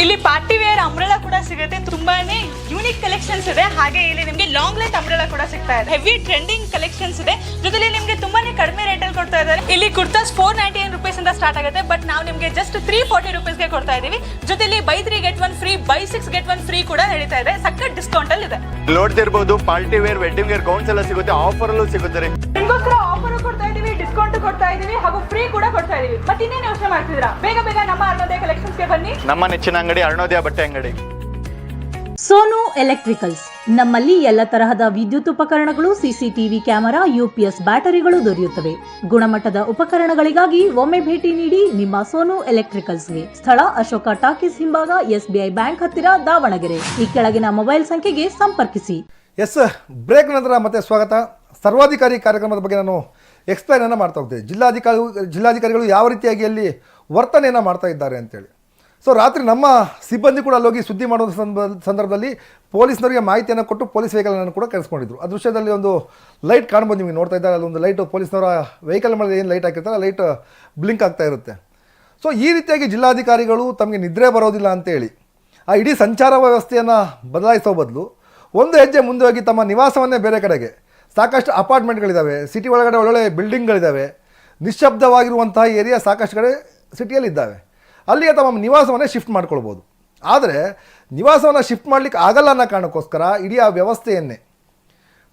ಇಲ್ಲಿ ಪಾರ್ಟಿ ವೇರ್ ಅಂಬ್ರೆಲಾ ಕೂಡ ಸಿಗುತ್ತೆ. ತುಂಬಾನೇ ಯೂನಿಕ್ ಕಲೆಕ್ಷನ್ಸ್ ಇದೆ. ಹಾಗೆ ಇಲ್ಲಿ ನಿಮಗೆ ಲಾಂಗ್ ಲೆಂತ್ ಅಂಬ್ರೆಲಾ ಕೂಡ ಸಿಗ್ತಾ ಇದೆ. ಹೆವಿ ಟ್ರೆಂಡಿಂಗ್ ಕಲೆಕ್ಷನ್ಸ್ ಇದೆ. ಜೊತೆಲಿ ನಿಮಗೆ ತುಂಬಾನೇ ಕಡಿಮೆ ರೇಟ್ ಅಲ್ಲಿ ಕೊಡ್ತಾ ಇದ್ದಾರೆ. ಇಲ್ಲಿ ಕುರ್ತಾಸ್ ಫೋರ್ ನೈಂಟಿ ಏನ್ ರುಪೀಸ್ ಇಂದ ಸ್ಟಾರ್ಟ್ ಆಗುತ್ತೆ. ಬಟ್ ನಾವು ನಿಮಗೆ ಜಸ್ಟ್ ತ್ರೀ ಫೋರ್ಟಿ ರುಪೀಸ್ಗೆ ಕೊಡ್ತಾ ಇದೀವಿ. ಜೊತೆಲಿ buy three get one free buy six get one free ಕೂಡ ನಡೀತಾ ಇದೆ. ಸಖತ್ ಡಿಸ್ಕೌಂಟ್ ಅಲ್ಲಿ ಇದೆ. ನೋಡ್ತಿರ್ಬೋದು party wear wedding wear gowns ಎಲ್ಲ ಸಿಗುತ್ತೆ. ಅಲ್ಲೂ ಸಿಗುತ್ತೆ ನಿಮ್ಗೋಸ್ಕರ ಆಫರ್ ಡಿಸ್ಕೌಂಟ್ ಕೊಡ್ತಾ ಇದೀವಿ ಹಾಗೂ ಫ್ರೀ ಕೂಡ ಕೊಡ್ತಾ ಇದೀವಿ. ಮತ್ತೆ ಇನ್ನೇನು ಯೋಚನೆ ಮಾಡ್ತಿದ್ದೀರಾ? ಬೇಗ ಬೇಗ ನಮ್ಮ ಅರುಣೋದಯ ಕಲೆಕ್ಷನ್ಸ್ಗೆ ಬನ್ನಿ. ನಮ್ಮ ನೆಚ್ಚಿನ ಅಂಗಡಿ ಅರುಣೋದಯ ಬಟ್ಟೆ ಅಂಗಡಿ. ಸೋನು ಎಲೆಕ್ಟ್ರಿಕಲ್ಸ್. ನಮ್ಮಲ್ಲಿ ಎಲ್ಲ ತರಹದ ವಿದ್ಯುತ್ ಉಪಕರಣಗಳು ಸಿಸಿಟಿವಿ ಕ್ಯಾಮೆರಾ ಯುಪಿಎಸ್ ಬ್ಯಾಟರಿಗಳು ದೊರೆಯುತ್ತವೆ. ಗುಣಮಟ್ಟದ ಉಪಕರಣಗಳಿಗಾಗಿ ಒಮ್ಮೆ ಭೇಟಿ ನೀಡಿ ನಿಮ್ಮ ಸೋನು ಎಲೆಕ್ಟ್ರಿಕಲ್ಸ್ಗೆ. ಸ್ಥಳ ಅಶೋಕ ಟಾಕೀಸ್ ಹಿಂಭಾಗ ಎಸ್ಬಿಐ ಬ್ಯಾಂಕ್ ಹತ್ತಿರ ದಾವಣಗೆರೆ. ಈ ಕೆಳಗಿನ ಮೊಬೈಲ್ ಸಂಖ್ಯೆಗೆ ಸಂಪರ್ಕಿಸಿ. ಎಸ್ ಬ್ರೇಕ್ ನಂತರ ಮತ್ತೆ ಸ್ವಾಗತ. ಸರ್ವಾಧಿಕಾರಿ ಕಾರ್ಯಕ್ರಮದ ಬಗ್ಗೆ ನಾನು ಎಕ್ಸ್ಪ್ಲೈನನ್ನು ಮಾಡ್ತಾ ಹೋಗ್ತೀವಿ. ಜಿಲ್ಲಾಧಿಕಾರಿ, ಜಿಲ್ಲಾಧಿಕಾರಿಗಳು ಯಾವ ರೀತಿಯಾಗಿ ಅಲ್ಲಿ ವರ್ತನೆಯನ್ನು ಮಾಡ್ತಾ ಇದ್ದಾರೆ ಅಂತೇಳಿ. ಸೊ ರಾತ್ರಿ ನಮ್ಮ ಸಿಬ್ಬಂದಿ ಕೂಡ ಅಲ್ಲೋಗಿ ಸುದ್ದಿ ಮಾಡುವ ಸಂದರ್ಭ ಸಂದರ್ಭದಲ್ಲಿ ಪೊಲೀಸ್ನವರಿಗೆ ಮಾಹಿತಿಯನ್ನು ಕೊಟ್ಟು ಪೊಲೀಸ್ ವೆಹಿಕಲನ್ನು ಕೂಡ ಕರೆಸ್ಕೊಂಡಿದ್ರು. ಆ ದೃಶ್ಯದಲ್ಲಿ ಒಂದು ಲೈಟ್ ಕಾಣ್ಬೋದು ನಿಮಗೆ ನೋಡ್ತಾ ಇದ್ದಾರೆ. ಅಲ್ಲೊಂದು ಲೈಟು ಪೊಲೀಸ್ನವರ ವೆಹಿಕಲ್ ಮೇಲೆ ಏನು ಲೈಟ್ ಹಾಕಿರ್ತಾರೆ ಲೈಟ್ ಬ್ಲಿಂಕ್ ಆಗ್ತಾ ಇರುತ್ತೆ. ಸೊ ಈ ರೀತಿಯಾಗಿ ಜಿಲ್ಲಾಧಿಕಾರಿಗಳು ತಮಗೆ ನಿದ್ರೆ ಬರೋದಿಲ್ಲ ಅಂತೇಳಿ ಆ ಇಡೀ ಸಂಚಾರ ವ್ಯವಸ್ಥೆಯನ್ನು ಬದಲಾಯಿಸೋ ಬದಲು ಒಂದು ಹೆಜ್ಜೆ ಮುಂದೆ ಹೋಗಿ ತಮ್ಮ ನಿವಾಸವನ್ನೇ ಬೇರೆ ಕಡೆಗೆ ಸಾಕಷ್ಟು ಅಪಾರ್ಟ್ಮೆಂಟ್ಗಳಿದ್ದಾವೆ ಸಿಟಿ ಒಳಗಡೆ ಒಳ್ಳೊಳ್ಳೆ ಬಿಲ್ಡಿಂಗ್ಗಳಿದ್ದಾವೆ ನಿಶ್ಶಬ್ದವಾಗಿರುವಂತಹ ಏರಿಯಾ ಸಾಕಷ್ಟು ಕಡೆ ಸಿಟಿಯಲ್ಲಿದ್ದಾವೆ. ಅಲ್ಲಿಗೆ ತಮ್ಮ ನಿವಾಸವನ್ನೇ ಶಿಫ್ಟ್ ಮಾಡ್ಕೊಳ್ಬೋದು. ಆದರೆ ನಿವಾಸವನ್ನು ಶಿಫ್ಟ್ ಮಾಡಲಿಕ್ಕೆ ಆಗಲ್ಲ ಅನ್ನೋ ಕಾರಣಕ್ಕೋಸ್ಕರ ಇಡೀ ಆ ವ್ಯವಸ್ಥೆಯನ್ನೇ,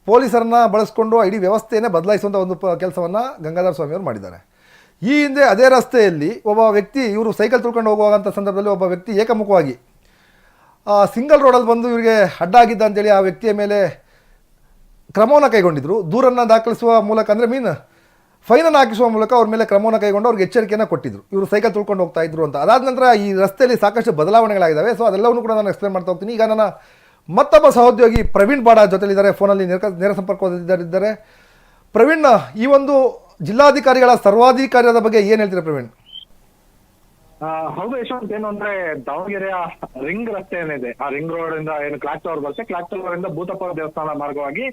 ಪೊಲೀಸರನ್ನ ಬಳಸ್ಕೊಂಡು ಇಡೀ ವ್ಯವಸ್ಥೆಯನ್ನೇ ಬದಲಾಯಿಸುವಂಥ ಒಂದು ಪ ಕೆಲಸವನ್ನು ಗಂಗಾಧರ ಸ್ವಾಮಿಯವರು ಮಾಡಿದ್ದಾರೆ. ಈ ಹಿಂದೆ ಅದೇ ರಸ್ತೆಯಲ್ಲಿ ಒಬ್ಬ ವ್ಯಕ್ತಿ, ಇವರು ಸೈಕಲ್ ತುಳ್ಕೊಂಡು ಹೋಗುವಂಥ ಸಂದರ್ಭದಲ್ಲಿ ಒಬ್ಬ ವ್ಯಕ್ತಿ ಏಕಮುಖವಾಗಿ ಸಿಂಗಲ್ ರೋಡಲ್ಲಿ ಬಂದು ಇವರಿಗೆ ಅಡ್ಡ ಆಗಿದ್ದ ಅಂತೇಳಿ ಆ ವ್ಯಕ್ತಿಯ ಮೇಲೆ ಕ್ರಮವನ್ನು ಕೈಗೊಂಡಿದ್ರು. ದೂರನ್ನು ದಾಖಲಿಸುವ ಮೂಲಕ ಅಂದರೆ ಮೀನ್ ಫೈನನ್ನು ಹಾಕಿಸುವ ಮೂಲಕ ಅವ್ರ ಮೇಲೆ ಕ್ರಮವನ್ನು ಕೈಗೊಂಡು ಅವ್ರಿಗೆ ಎಚ್ಚರಿಕೆಯನ್ನು ಕೊಟ್ಟಿದ್ರು. ಇವರು ಸೈಕಲ್ ತುಳ್ಕೊಂಡು ಹೋಗ್ತಾ ಇದ್ರು ಅಂತ. ಅದಾದ ನಂತರ ಈ ರಸ್ತೆಯಲ್ಲಿ ಸಾಕಷ್ಟು ಬದಲಾವಣೆಗಳಾಗಿದ್ದಾವೆ ಸೊ ಅದೆಲ್ಲವನ್ನು ಕೂಡ ನಾನು ಎಕ್ಸ್ಪ್ಲೇನ್ ಮಾಡ್ತಾ ಹೋಗ್ತೀನಿ. ಈಗ ನನ್ನ ಮತ್ತೊಬ್ಬ ಸಹೋದ್ಯೋಗಿ ಪ್ರವೀಣ್ ಬಾಡ ಜೊತೆಲಿದ್ದಾರೆ. ಫೋನಲ್ಲಿ ನೇರ ನೇರ ಸಂಪರ್ಕದಲ್ಲಿದ್ದಾರೆ. ಪ್ರವೀಣ್, ಈ ಒಂದು ಜಿಲ್ಲಾಧಿಕಾರಿಗಳ ಸರ್ವಾಧಿಕಾರದ ಬಗ್ಗೆ ಏನು ಹೇಳ್ತೀರಾ ಪ್ರವೀಣ್? ಆ, ಹೌದು ಯಶವಂತ್ ಏನು ಅಂದ್ರೆ ದಾವಣಗೆರೆಯ ರಿಂಗ್ ರಸ್ತೆ ಏನಿದೆ ಆ ರಿಂಗ್ ರೋಡ್ ಇಂದ ಏನು ಕ್ಲಾಕ್ ಟವರ್ ಬರುತ್ತೆ. ಕ್ಲಾಕ್ ಟವರ್ ಇಂದ ಭೂತಪ್ಪ ದೇವಸ್ಥಾನ ಮಾರ್ಗವಾಗಿ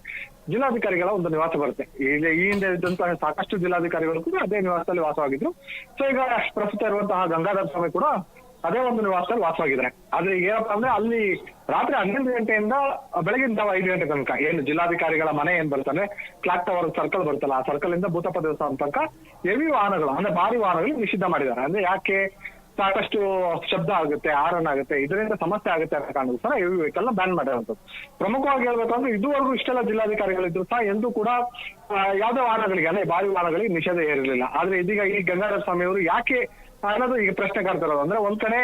ಜಿಲ್ಲಾಧಿಕಾರಿಗಳ ಒಂದು ನಿವಾಸ ಬರುತ್ತೆ. ಈಗ ಈ ಹಿಂದೆ ಇದ್ದಂತಹ ಸಾಕಷ್ಟು ಜಿಲ್ಲಾಧಿಕಾರಿಗಳು ಕೂಡ ಅದೇ ನಿವಾಸದಲ್ಲಿ ವಾಸವಾಗಿದ್ರು. ಸೊ ಈಗ ಪ್ರಸ್ತುತ ಇರುವಂತಹ ಗಂಗಾಧರ ಸ್ವಾಮಿ ಕೂಡ ಅದೇ ಒಂದು ನಿವಾಸದಲ್ಲಿ ವಾಸವಾಗಿದ್ದಾರೆ ಆದ್ರೆ ಈಗ ಏನಪ್ಪಾ ಅಂದ್ರೆ ಅಲ್ಲಿ ರಾತ್ರಿ ಹನ್ನೊಂದು ಗಂಟೆಯಿಂದ ಬೆಳಗಿನ ಜಾವ ಐದು ಗಂಟೆ ತನಕ ಏನು ಜಿಲ್ಲಾಧಿಕಾರಿಗಳ ಮನೆ ಏನ್ ಬರ್ತಾನೆ ಕ್ಲಾಕ್ ಟವರ್ ಸರ್ಕಲ್ ಬರುತ್ತಲ್ಲ, ಆ ಸರ್ಕಲ್ ಇಂದ ಭೂತಪ್ಪ ದೇವಸ್ಥಾನ ತನಕ ಹೆವಿ ವಾಹನಗಳು, ಅಂದ್ರೆ ಭಾರಿ ವಾಹನಗಳು ನಿಷಿದ್ಧ ಮಾಡಿದ್ದಾರೆ. ಅಂದ್ರೆ ಯಾಕೆ ಸಾಕಷ್ಟು ಶಬ್ದ ಆಗುತ್ತೆ ಆರನ್ ಆಗುತ್ತೆ, ಇದರಿಂದ ಸಮಸ್ಯೆ ಆಗುತ್ತೆ ಅನ್ನೋ ಕಾರಣಕ್ಕೋಸ್ಕರ ಹೆವಿ ವೆಹಿಕಲ್ನ ಬ್ಯಾನ್ ಮಾಡಿರುವಂತದ್ದು ಪ್ರಮುಖವಾಗಿ ಹೇಳ್ಬೇಕಂದ್ರೆ ಇದುವರೆಗೂ ಇಷ್ಟೆಲ್ಲ ಜಿಲ್ಲಾಧಿಕಾರಿಗಳಿದ್ರು ಸಹ ಎಂದೂ ಕೂಡ ಯಾವುದೇ ವಾಹನಗಳಿಗೆ, ಅಂದ್ರೆ ಭಾರಿ ವಾಹನಗಳಿಗೆ ನಿಷೇಧ ಏರಿರಲಿಲ್ಲ ಆದ್ರೆ ಇದೀಗ ಈ ಗಂಗಾಧರ ಸ್ವಾಮಿ ಅವರು ಯಾಕೆ ಅನ್ನೋದು ಈಗ ಪ್ರಶ್ನೆ ಕಾಡ್ತಾ ಇರೋದು ಅಂದ್ರೆ ಒಂದ್ ಕಡೆ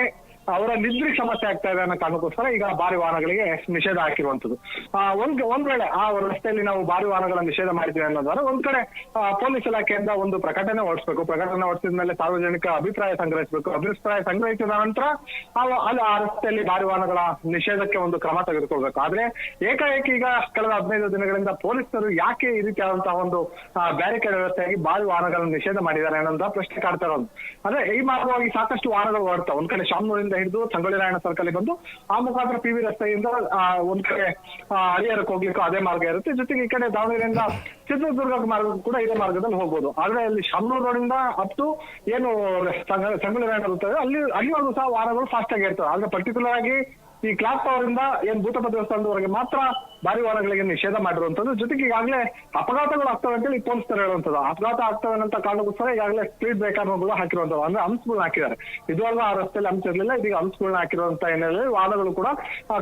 ಅವರ ನಿದ್ರೆ ಸಮಸ್ಯೆ ಆಗ್ತಾ ಇದೆ ಅನ್ನೋ ಕಾರಣಕ್ಕೋಸ್ಕರ ಈಗ ಭಾರಿ ವಾಹನಗಳಿಗೆ ನಿಷೇಧ ಹಾಕಿರುವಂತದ್ದು ಒಂದ್ ಒಂದ್ ವೇಳೆ ಆ ರಸ್ತೆಯಲ್ಲಿ ನಾವು ಭಾರಿ ವಾಹನಗಳ ನಿಷೇಧ ಮಾಡಿದ್ವಿ ಅನ್ನೋದಾದ್ರೆ ಒಂದ್ ಕಡೆ ಪೊಲೀಸ್ ಇಲಾಖೆಯಿಂದ ಒಂದು ಪ್ರಕಟಣೆ ಹೊರಡಿಸಬೇಕು. ಪ್ರಕಟಣೆ ಹೊರಡಿಸಿದ ಮೇಲೆ ಸಾರ್ವಜನಿಕ ಅಭಿಪ್ರಾಯ ಸಂಗ್ರಹಿಸಬೇಕು. ಅಭಿಪ್ರಾಯ ಸಂಗ್ರಹಿಸಿದ ನಂತರ ಅಲ್ಲಿ ಆ ರಸ್ತೆಯಲ್ಲಿ ಭಾರಿ ವಾಹನಗಳ ನಿಷೇಧಕ್ಕೆ ಒಂದು ಕ್ರಮ ತೆಗೆದುಕೊಳ್ಬೇಕು. ಆದ್ರೆ ಏಕಾಏಕಿ ಈಗ ಕಳೆದ ಹದಿನೈದು ದಿನಗಳಿಂದ ಪೊಲೀಸರು ಯಾಕೆ ಈ ರೀತಿಯಾದಂತಹ ಒಂದು ಬ್ಯಾರಿಕೇಡ್ ವ್ಯವಸ್ಥೆಯಾಗಿ ಭಾರಿ ವಾಹನಗಳನ್ನು ನಿಷೇಧ ಮಾಡಿದ್ದಾರೆ ಅನ್ನೋದ್ರ ಪ್ರಶ್ನೆ ಕಾಡ್ತಾ ಇರೋದು. ಅಂದ್ರೆ ಈ ಮಾರ್ಗವಾಗಿ ಸಾಕಷ್ಟು ವಾಹನಗಳು ಹೊರಡ್ತಾವೆ. ಒಂದ್ ಕಡೆ ಶಾಮನೂರಿಂದ ಹಿಡಿದು ಸಂಗೊಳ್ಳಿ ರಾಯಣ್ಣ ಸರ್ಕಲ್ ಬಂದು, ಆ ಮುಖಾಂತರ ಪಿ ವಿ ರಸ್ತೆಯಿಂದ ಒಂದ್ ಕಡೆ ಹರಿಹರಕ್ಕೆ ಹೋಗ್ಲಿಕ್ಕೂ ಅದೇ ಮಾರ್ಗ ಇರುತ್ತೆ. ಜೊತೆಗೆ ಈ ಕಡೆ ದಾವಣಗೆರೆಯಿಂದ ಚಿತ್ರದುರ್ಗ ಮಾರ್ಗ ಕೂಡ ಇದೇ ಮಾರ್ಗದಲ್ಲಿ ಹೋಗ್ಬೋದು. ಆದ್ರೆ ಅಲ್ಲಿ ಶಾಮನೂರು ರೋಡಿಂದ ಅಪ್ ಟು ಏನು ಸಂಗ- ಸಂಗೊಳ್ಳಿ ರಾಯಣ್ಣ ಇರ್ತದೆ ಅಲ್ಲಿ, ಅಲ್ಲಿವರೆಗೂ ಸಹ ವಾಹನಗಳು ಫಾಸ್ಟ್ ಆಗಿ ಇರ್ತವೆ ಆದ್ರೆ ಪರ್ಟಿಕ್ಯುಲರ್ ಆಗಿ ಈ ಕ್ಲಾಕ್ ಟವರ್ ಇಂದ ಏನ್ ಭೂತಪ್ಪ ದೇವಸ್ಥಾನದವರೆಗೆ ಮಾತ್ರ ಭಾರಿ ವಾಹನಗಳಿಗೆ ನಿಷೇಧ ಮಾಡಿರುವಂತದ್ದು ಜೊತೆಗೆ ಈಗಾಗಲೇ ಅಪಘಾತಗಳು ಆಗ್ತವೆ ಅಂತೇಳಿ ಪೊಲೀಸರು ಹೇಳುವಂತದ್ದು. ಅಪಘಾತ ಆಗ್ತವೆ ಅಂತ ಕಾರಣಕ್ಕೋಸ್ಕರ ಈಗಾಗಲೇ ಸ್ಪೀಡ್ ಬ್ರೇಕರ್ಗಳು ಹಾಕಿರುವಂತದ್ದು. ಅಂದ್ರೆ ಹಂಸ್ಗಳನ್ನ ಹಾಕಿದ್ದಾರೆ. ಇದುವರೆಗೂ ಆ ರಸ್ತೆಯಲ್ಲಿ ಅಂಶ ಇರಲಿಲ್ಲ, ಇದೀಗ ಹಂಸ್ಗಳನ್ನ ಹಾಕಿರುವಂತ ಹಿನ್ನೆಲೆಯಲ್ಲಿ ವಾಹನಗಳು ಕೂಡ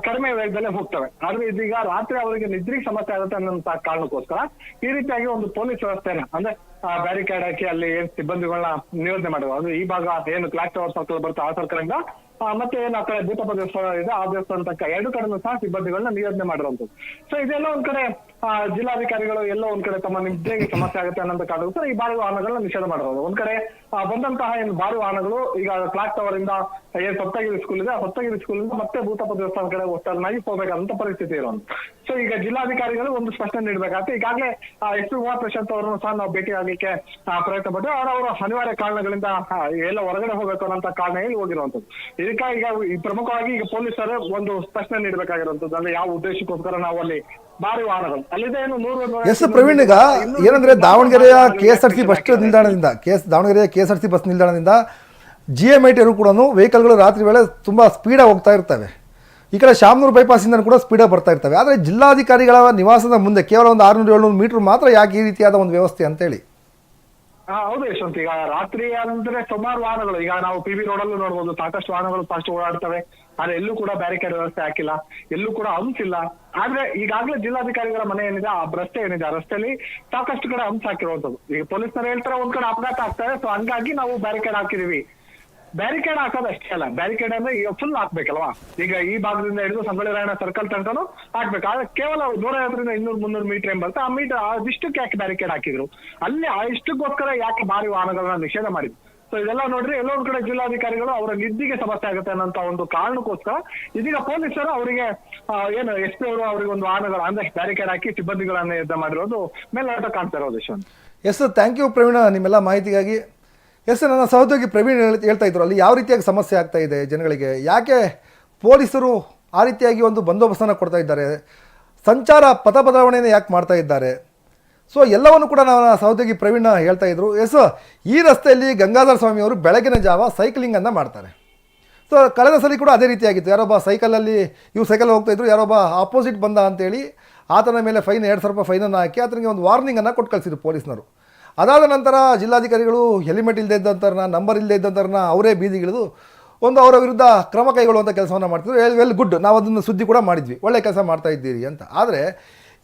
ಕಡಿಮೆ ವೇಗದಲ್ಲೇ ಹೋಗ್ತವೆ. ಆದ್ರೆ ಇದೀಗ ರಾತ್ರಿ ಅವರಿಗೆ ನಿದ್ರಿಗೆ ಸಮಸ್ಯೆ ಆಗುತ್ತೆ ಅನ್ನೋಂತ ಕಾರಣಕ್ಕೋಸ್ಕರ ಈ ರೀತಿಯಾಗಿ ಒಂದು ಪೊಲೀಸ್ ವ್ಯವಸ್ಥೆನ, ಅಂದ್ರೆ ಬ್ಯಾರಿಕೇಡ್ ಹಾಕಿ ಅಲ್ಲಿ ಏನ್ ಸಿಬ್ಬಂದಿಗಳನ್ನ ನಿಯೋಜನೆ ಮಾಡುವ ಅಂದ್ರೆ ಈ ಭಾಗ ಏನು ಕ್ಲಾಕ್ ಟವರ್ ಸರ್ಕಲ್ ಬರುತ್ತೆ ಆ ಸರ್ಕಲ್ ಮತ್ತೆ ಏನ್ ಆ ಕಡೆ ಭೂತಪ್ಪ ದೇವಸ್ಥಾನ ಇದೆ, ಆ ದೇವಸ್ಥಾನ ತನಕ ಎರಡು ಕಡೆನೂ ಸಹ ಸಿಬ್ಬಂದಿಗಳನ್ನ ನಿಯೋಜನೆ ಮಾಡಿರುವಂತದ್ದು ಸೊ ಇದೆಲ್ಲ ಒಂದ್ ಕಡೆ ಆ, ಜಿಲ್ಲಾಧಿಕಾರಿಗಳು ಎಲ್ಲೋ ಒಂದ್ ಕಡೆ ತಮ್ಮ ನಿದ್ದೆಗೆ ಸಮಸ್ಯೆ ಆಗುತ್ತೆ ಅನ್ನೋ ಕಾರಣಕ್ಕೋಸ್ಕರ ಈ ಬಾರಿ ವಾಹನಗಳನ್ನ ನಿಷೇಧ ಮಾಡಿರೋದು ಒಂದ್ ಕಡೆ ಬಂದಂತಹ ಏನು ಭಾರಿ ವಾಹನಗಳು ಈಗ ಕ್ಲಾಕ್ ಟವರ್ ಇಂದ ಏನ್ ಸಪ್ತಗಿರಿ ಸ್ಕೂಲ್ ಇದೆ ಆ ಸ್ಕೂಲ್ ಇಂದ ಮತ್ತೆ ಭೂತಪ್ಪ ದೇವಸ್ಥಾನ ಕಡೆ ಒಟ್ಟಾಗಿ ಹೋಗ್ಬೇಕಾದಂತ ಪರಿಸ್ಥಿತಿ ಇರೋದು. ಸೊ ಈಗ ಜಿಲ್ಲಾಧಿಕಾರಿಗಳು ಒಂದು ಸ್ಪಷ್ಟನೆ ನೀಡಬೇಕಾಗುತ್ತೆ ಈಗಾಗಲೇ ಎಸ್ ಪಿ ಕುಮಾರ್ ಪ್ರಶಾಂತ್ ಅವರನ್ನು ಸಹ ನಾವು ಭೇಟಿ ಆಗ್ಲಿಕ್ಕೆ ಪ್ರಯತ್ನ ಪಟ್ಟು ಅವರ ಅವರು ಅನಿವಾರ್ಯ ಕಾರಣಗಳಿಂದ ಎಲ್ಲ ಹೊರಗಡೆ ಹೋಗಬೇಕು ಅನ್ನೋ ಕಾರಣ ಹೇಳಿ ಹೋಗಿರುವಂತದ್ದು ಇದಕ್ಕಾಗಿ ಈಗ ಪ್ರಮುಖವಾಗಿ ಈಗ ಪೊಲೀಸರು ಒಂದು ಸ್ಪಷ್ಟನೆ ನೀಡಬೇಕಾಗಿರುವಂತದ್ದು ಅಂದ್ರೆ ಯಾವ ಉದ್ದೇಶಕ್ಕೋಸ್ಕರ ನಾವು ಅಲ್ಲಿ ಭಾರಿ ವಾಹನಗಳು. ಅಲ್ಲಿದೆ ಏನು ನೂರು ಎಸ್ ಪ್ರವೀಣ್ ಈಗ ಏನಂದ್ರೆ ದಾವಣಗೆರೆಯ K S R C bus ನಿಲ್ದಾಣದಿಂದ. ಕೆ ಎಸ್ ದಾವಣಗೆರೆಯ K S R C bus ನಿಲ್ದಾಣದಿಂದ ಜಿ ಎಂ ಐ ಟಿಯವರು ಕೂಡ ವೆಹಿಕಲ್ಗಳು ರಾತ್ರಿ ವೇಳೆ ತುಂಬ ಸ್ಪೀಡಾಗಿ ಹೋಗ್ತಾ ಇರ್ತವೆ. ಈ ಕಡೆ ಶಾಮನೂರು ಬೈಪಾಸಿಂದ ಕೂಡ ಸ್ಪೀಡಾಗಿ ಬರ್ತಾ ಇರ್ತವೆ. ಆದರೆ ಜಿಲ್ಲಾಧಿಕಾರಿಗಳ ನಿವಾಸದ ಮುಂದೆ ಕೇವಲ ಒಂದು ಆರುನೂರು ಏಳ್ನೂರು ಮೀಟರ್ ಮಾತ್ರ ಯಾಕೆ ಈ ರೀತಿಯಾದ ಒಂದು ವ್ಯವಸ್ಥೆ ಅಂತೇಳಿ? ಹೌದು ಯಶವಂತ್. ಈಗ ರಾತ್ರಿ ಅಂದ್ರೆ ಸುಮಾರು ವಾಹನಗಳು. ಈಗ ನಾವು ಪಿ ವಿ ರೋಡಲ್ಲೂ ನೋಡ್ಬೋದು. ಸಾಕಷ್ಟು ವಾಹನಗಳು ಫಾಸ್ಟ್ ಓಡಾಡ್ತವೆ. ಆದ್ರೆ ಎಲ್ಲೂ ಕೂಡ ಬ್ಯಾರಿಕೇಡ್ ವ್ಯವಸ್ಥೆ ಹಾಕಿಲ್ಲ, ಎಲ್ಲೂ ಕೂಡ ಹಂಸ್ ಇಲ್ಲ. ಆದ್ರೆ ಈಗಾಗಲೇ ಜಿಲ್ಲಾಧಿಕಾರಿಗಳ ಮನೆ ಏನಿದೆ, ಆ ರಸ್ತೆ ಏನಿದೆ, ಆ ರಸ್ತೆಯಲ್ಲಿ ಸಾಕಷ್ಟು ಕಡೆ ಹಂಸ್ ಹಾಕಿರುವಂತದ್ದು ಈಗ ಪೊಲೀಸರು ಹೇಳ್ತಾರೆ, ಒಂದ್ ಕಡೆ ಅಪಘಾತ ಆಗ್ತಾರೆ ಸೊ ಹಂಗಾಗಿ ನಾವು ಬ್ಯಾರಿಕೇಡ್ ಹಾಕಿದೀವಿ. ಬ್ಯಾರಿಕೇಡ್ ಹಾಕೋದು ಅಷ್ಟೇ ಅಲ್ಲ ಬ್ಯಾರಿಕೇಡ್ ಅಂದ್ರೆ ಈಗ ಫುಲ್ ಹಾಕ್ಬೇಕಲ್ವಾ? ಈಗ ಈ ಭಾಗದಿಂದ ಹಿಡಿದು ಸಂಗೊಳ್ಳಿ ರಾಯಣ ಸರ್ಕಲ್ ತನಕನು ಹಾಕ್ಬೇಕು. ಆದ್ರೆ ಕೇವಲ ನೂರ ಐವತ್ತರಿಂದ ಇನ್ನೂರ್ ಮುನ್ನೂರು ಮೀಟರ್ ಏನ್ ಆ ಮೀಟರ್ ಅದಿಷ್ಟಕ್ಕೆ ಯಾಕೆ ಬ್ಯಾರಿಕೇಡ್ ಹಾಕಿದ್ರು? ಅಲ್ಲಿ ಆ ಇಷ್ಟಕ್ಕೋಸ್ಕರ ಯಾಕೆ ಭಾರಿ ವಾಹನಗಳನ್ನ ನಿಷೇಧ ಮಾಡಿದ್ರು? ಸೊ ಇದೆಲ್ಲ ನೋಡ್ರಿ, ಎಲ್ಲೋ ಕಡೆ ಜಿಲ್ಲಾಧಿಕಾರಿಗಳು ಅವರ ನಿದ್ದಿಗೆ ಸಮಸ್ಯೆ ಆಗುತ್ತೆ ಅನ್ನೋಂತ ಒಂದು ಕಾರಣಕ್ಕೋಸ್ಕರ ಇದೀಗ ಪೊಲೀಸರು ಅವರಿಗೆ ಏನು, ಎಸ್ ಪಿ ಅವರು ಅವರಿಗೆ ಒಂದು ವಾಹನಗಳ, ಅಂದ್ರೆ ಬ್ಯಾರಿಕೇಡ್ ಹಾಕಿ ಸಿಬ್ಬಂದಿಗಳನ್ನ ಯುದ್ಧ ಮಾಡಿರೋದು ಮೇಲಾಟ ಕಾಣ್ತಾ ಇರೋದು, Yashwant. Yes thank you Praveena. ನಿಮ್ಮೆಲ್ಲ ಮಾಹಿತಿಗಾಗಿ. ಎಸ್ ನನ್ನ ಸಹೋದ್ಯೋಗಿ ಪ್ರವೀಣ್ ಹೇಳ್- ಹೇಳ್ತಾ ಇದ್ರು. ಅಲ್ಲಿ ಯಾವ ರೀತಿಯಾಗಿ ಸಮಸ್ಯೆ ಆಗ್ತಾ ಇದೆ ಜನಗಳಿಗೆ? ಯಾಕೆ ಪೊಲೀಸರು ಆ ರೀತಿಯಾಗಿ ಒಂದು ಬಂದೋಬಸ್ತನ್ನು ಕೊಡ್ತಾ ಇದ್ದಾರೆ? ಸಂಚಾರ ಪಥ ಬದಲಾವಣೆಯನ್ನು ಯಾಕೆ ಮಾಡ್ತಾ ಇದ್ದಾರೆ? ಸೊ ಎಲ್ಲವನ್ನು ಕೂಡ ನಾವು ಸಹೋದ್ಯೋಗಿ ಪ್ರವೀಣ್ ಹೇಳ್ತಾ ಇದ್ರು. ಎಸ್ ಈ ರಸ್ತೆಯಲ್ಲಿ ಗಂಗಾಧರ ಸ್ವಾಮಿಯವರು ಬೆಳಗಿನ ಜಾವ ಸೈಕ್ಲಿಂಗನ್ನು ಮಾಡ್ತಾರೆ. ಸೊ ಕಳೆದ ಸಲ ಕೂಡ ಅದೇ ರೀತಿಯಾಗಿತ್ತು. ಯಾರೊಬ್ಬ ಸೈಕಲಲ್ಲಿ ಇವ್ರು ಸೈಕಲ್ ಹೋಗ್ತಾ ಇದ್ರು. ಯಾರೊಬ್ಬ ಆಪೋಸಿಟ್ ಬಂದ ಅಂತೇಳಿ ಆತನ ಮೇಲೆ ಫೈನ್ ಎರಡು ಸಾವಿರ ರೂಪಾಯಿ ಫೈನನ್ನು ಹಾಕಿ ಆತನಿಗೆ ಒಂದು ವಾರ್ನಿಂಗನ್ನು ಕೊಟ್ಟು ಕಳಿಸಿದ್ರು ಪೊಲೀಸ್ನವರು. ಅದಾದ ನಂತರ ಜಿಲ್ಲಾಧಿಕಾರಿಗಳು ಹೆಲ್ಮೆಟ್ ಇಲ್ಲದೆ ಇದ್ದಂಥವ್ರನ್ನ ನಂಬರ್ ಇಲ್ಲದೆ ಇದ್ದಂಥವ್ರನ್ನ ಅವರೇ ಬೀದಿಗಿಳಿದು ಒಂದು ಅವರ ವಿರುದ್ಧ ಕ್ರಮ ಕೈಗೊಳ್ಳುವಂಥ ಕೆಲಸವನ್ನು ಮಾಡ್ತಿದ್ರು. ವೆಲ್ ವೆಲ್ ಗುಡ್ ನಾವು ಅದನ್ನು ಸುದ್ದಿ ಕೂಡ ಮಾಡಿದ್ವಿ. ಒಳ್ಳೆ ಕೆಲಸ ಮಾಡ್ತಾ ಇದ್ದೀರಿ ಅಂತ. ಆದರೆ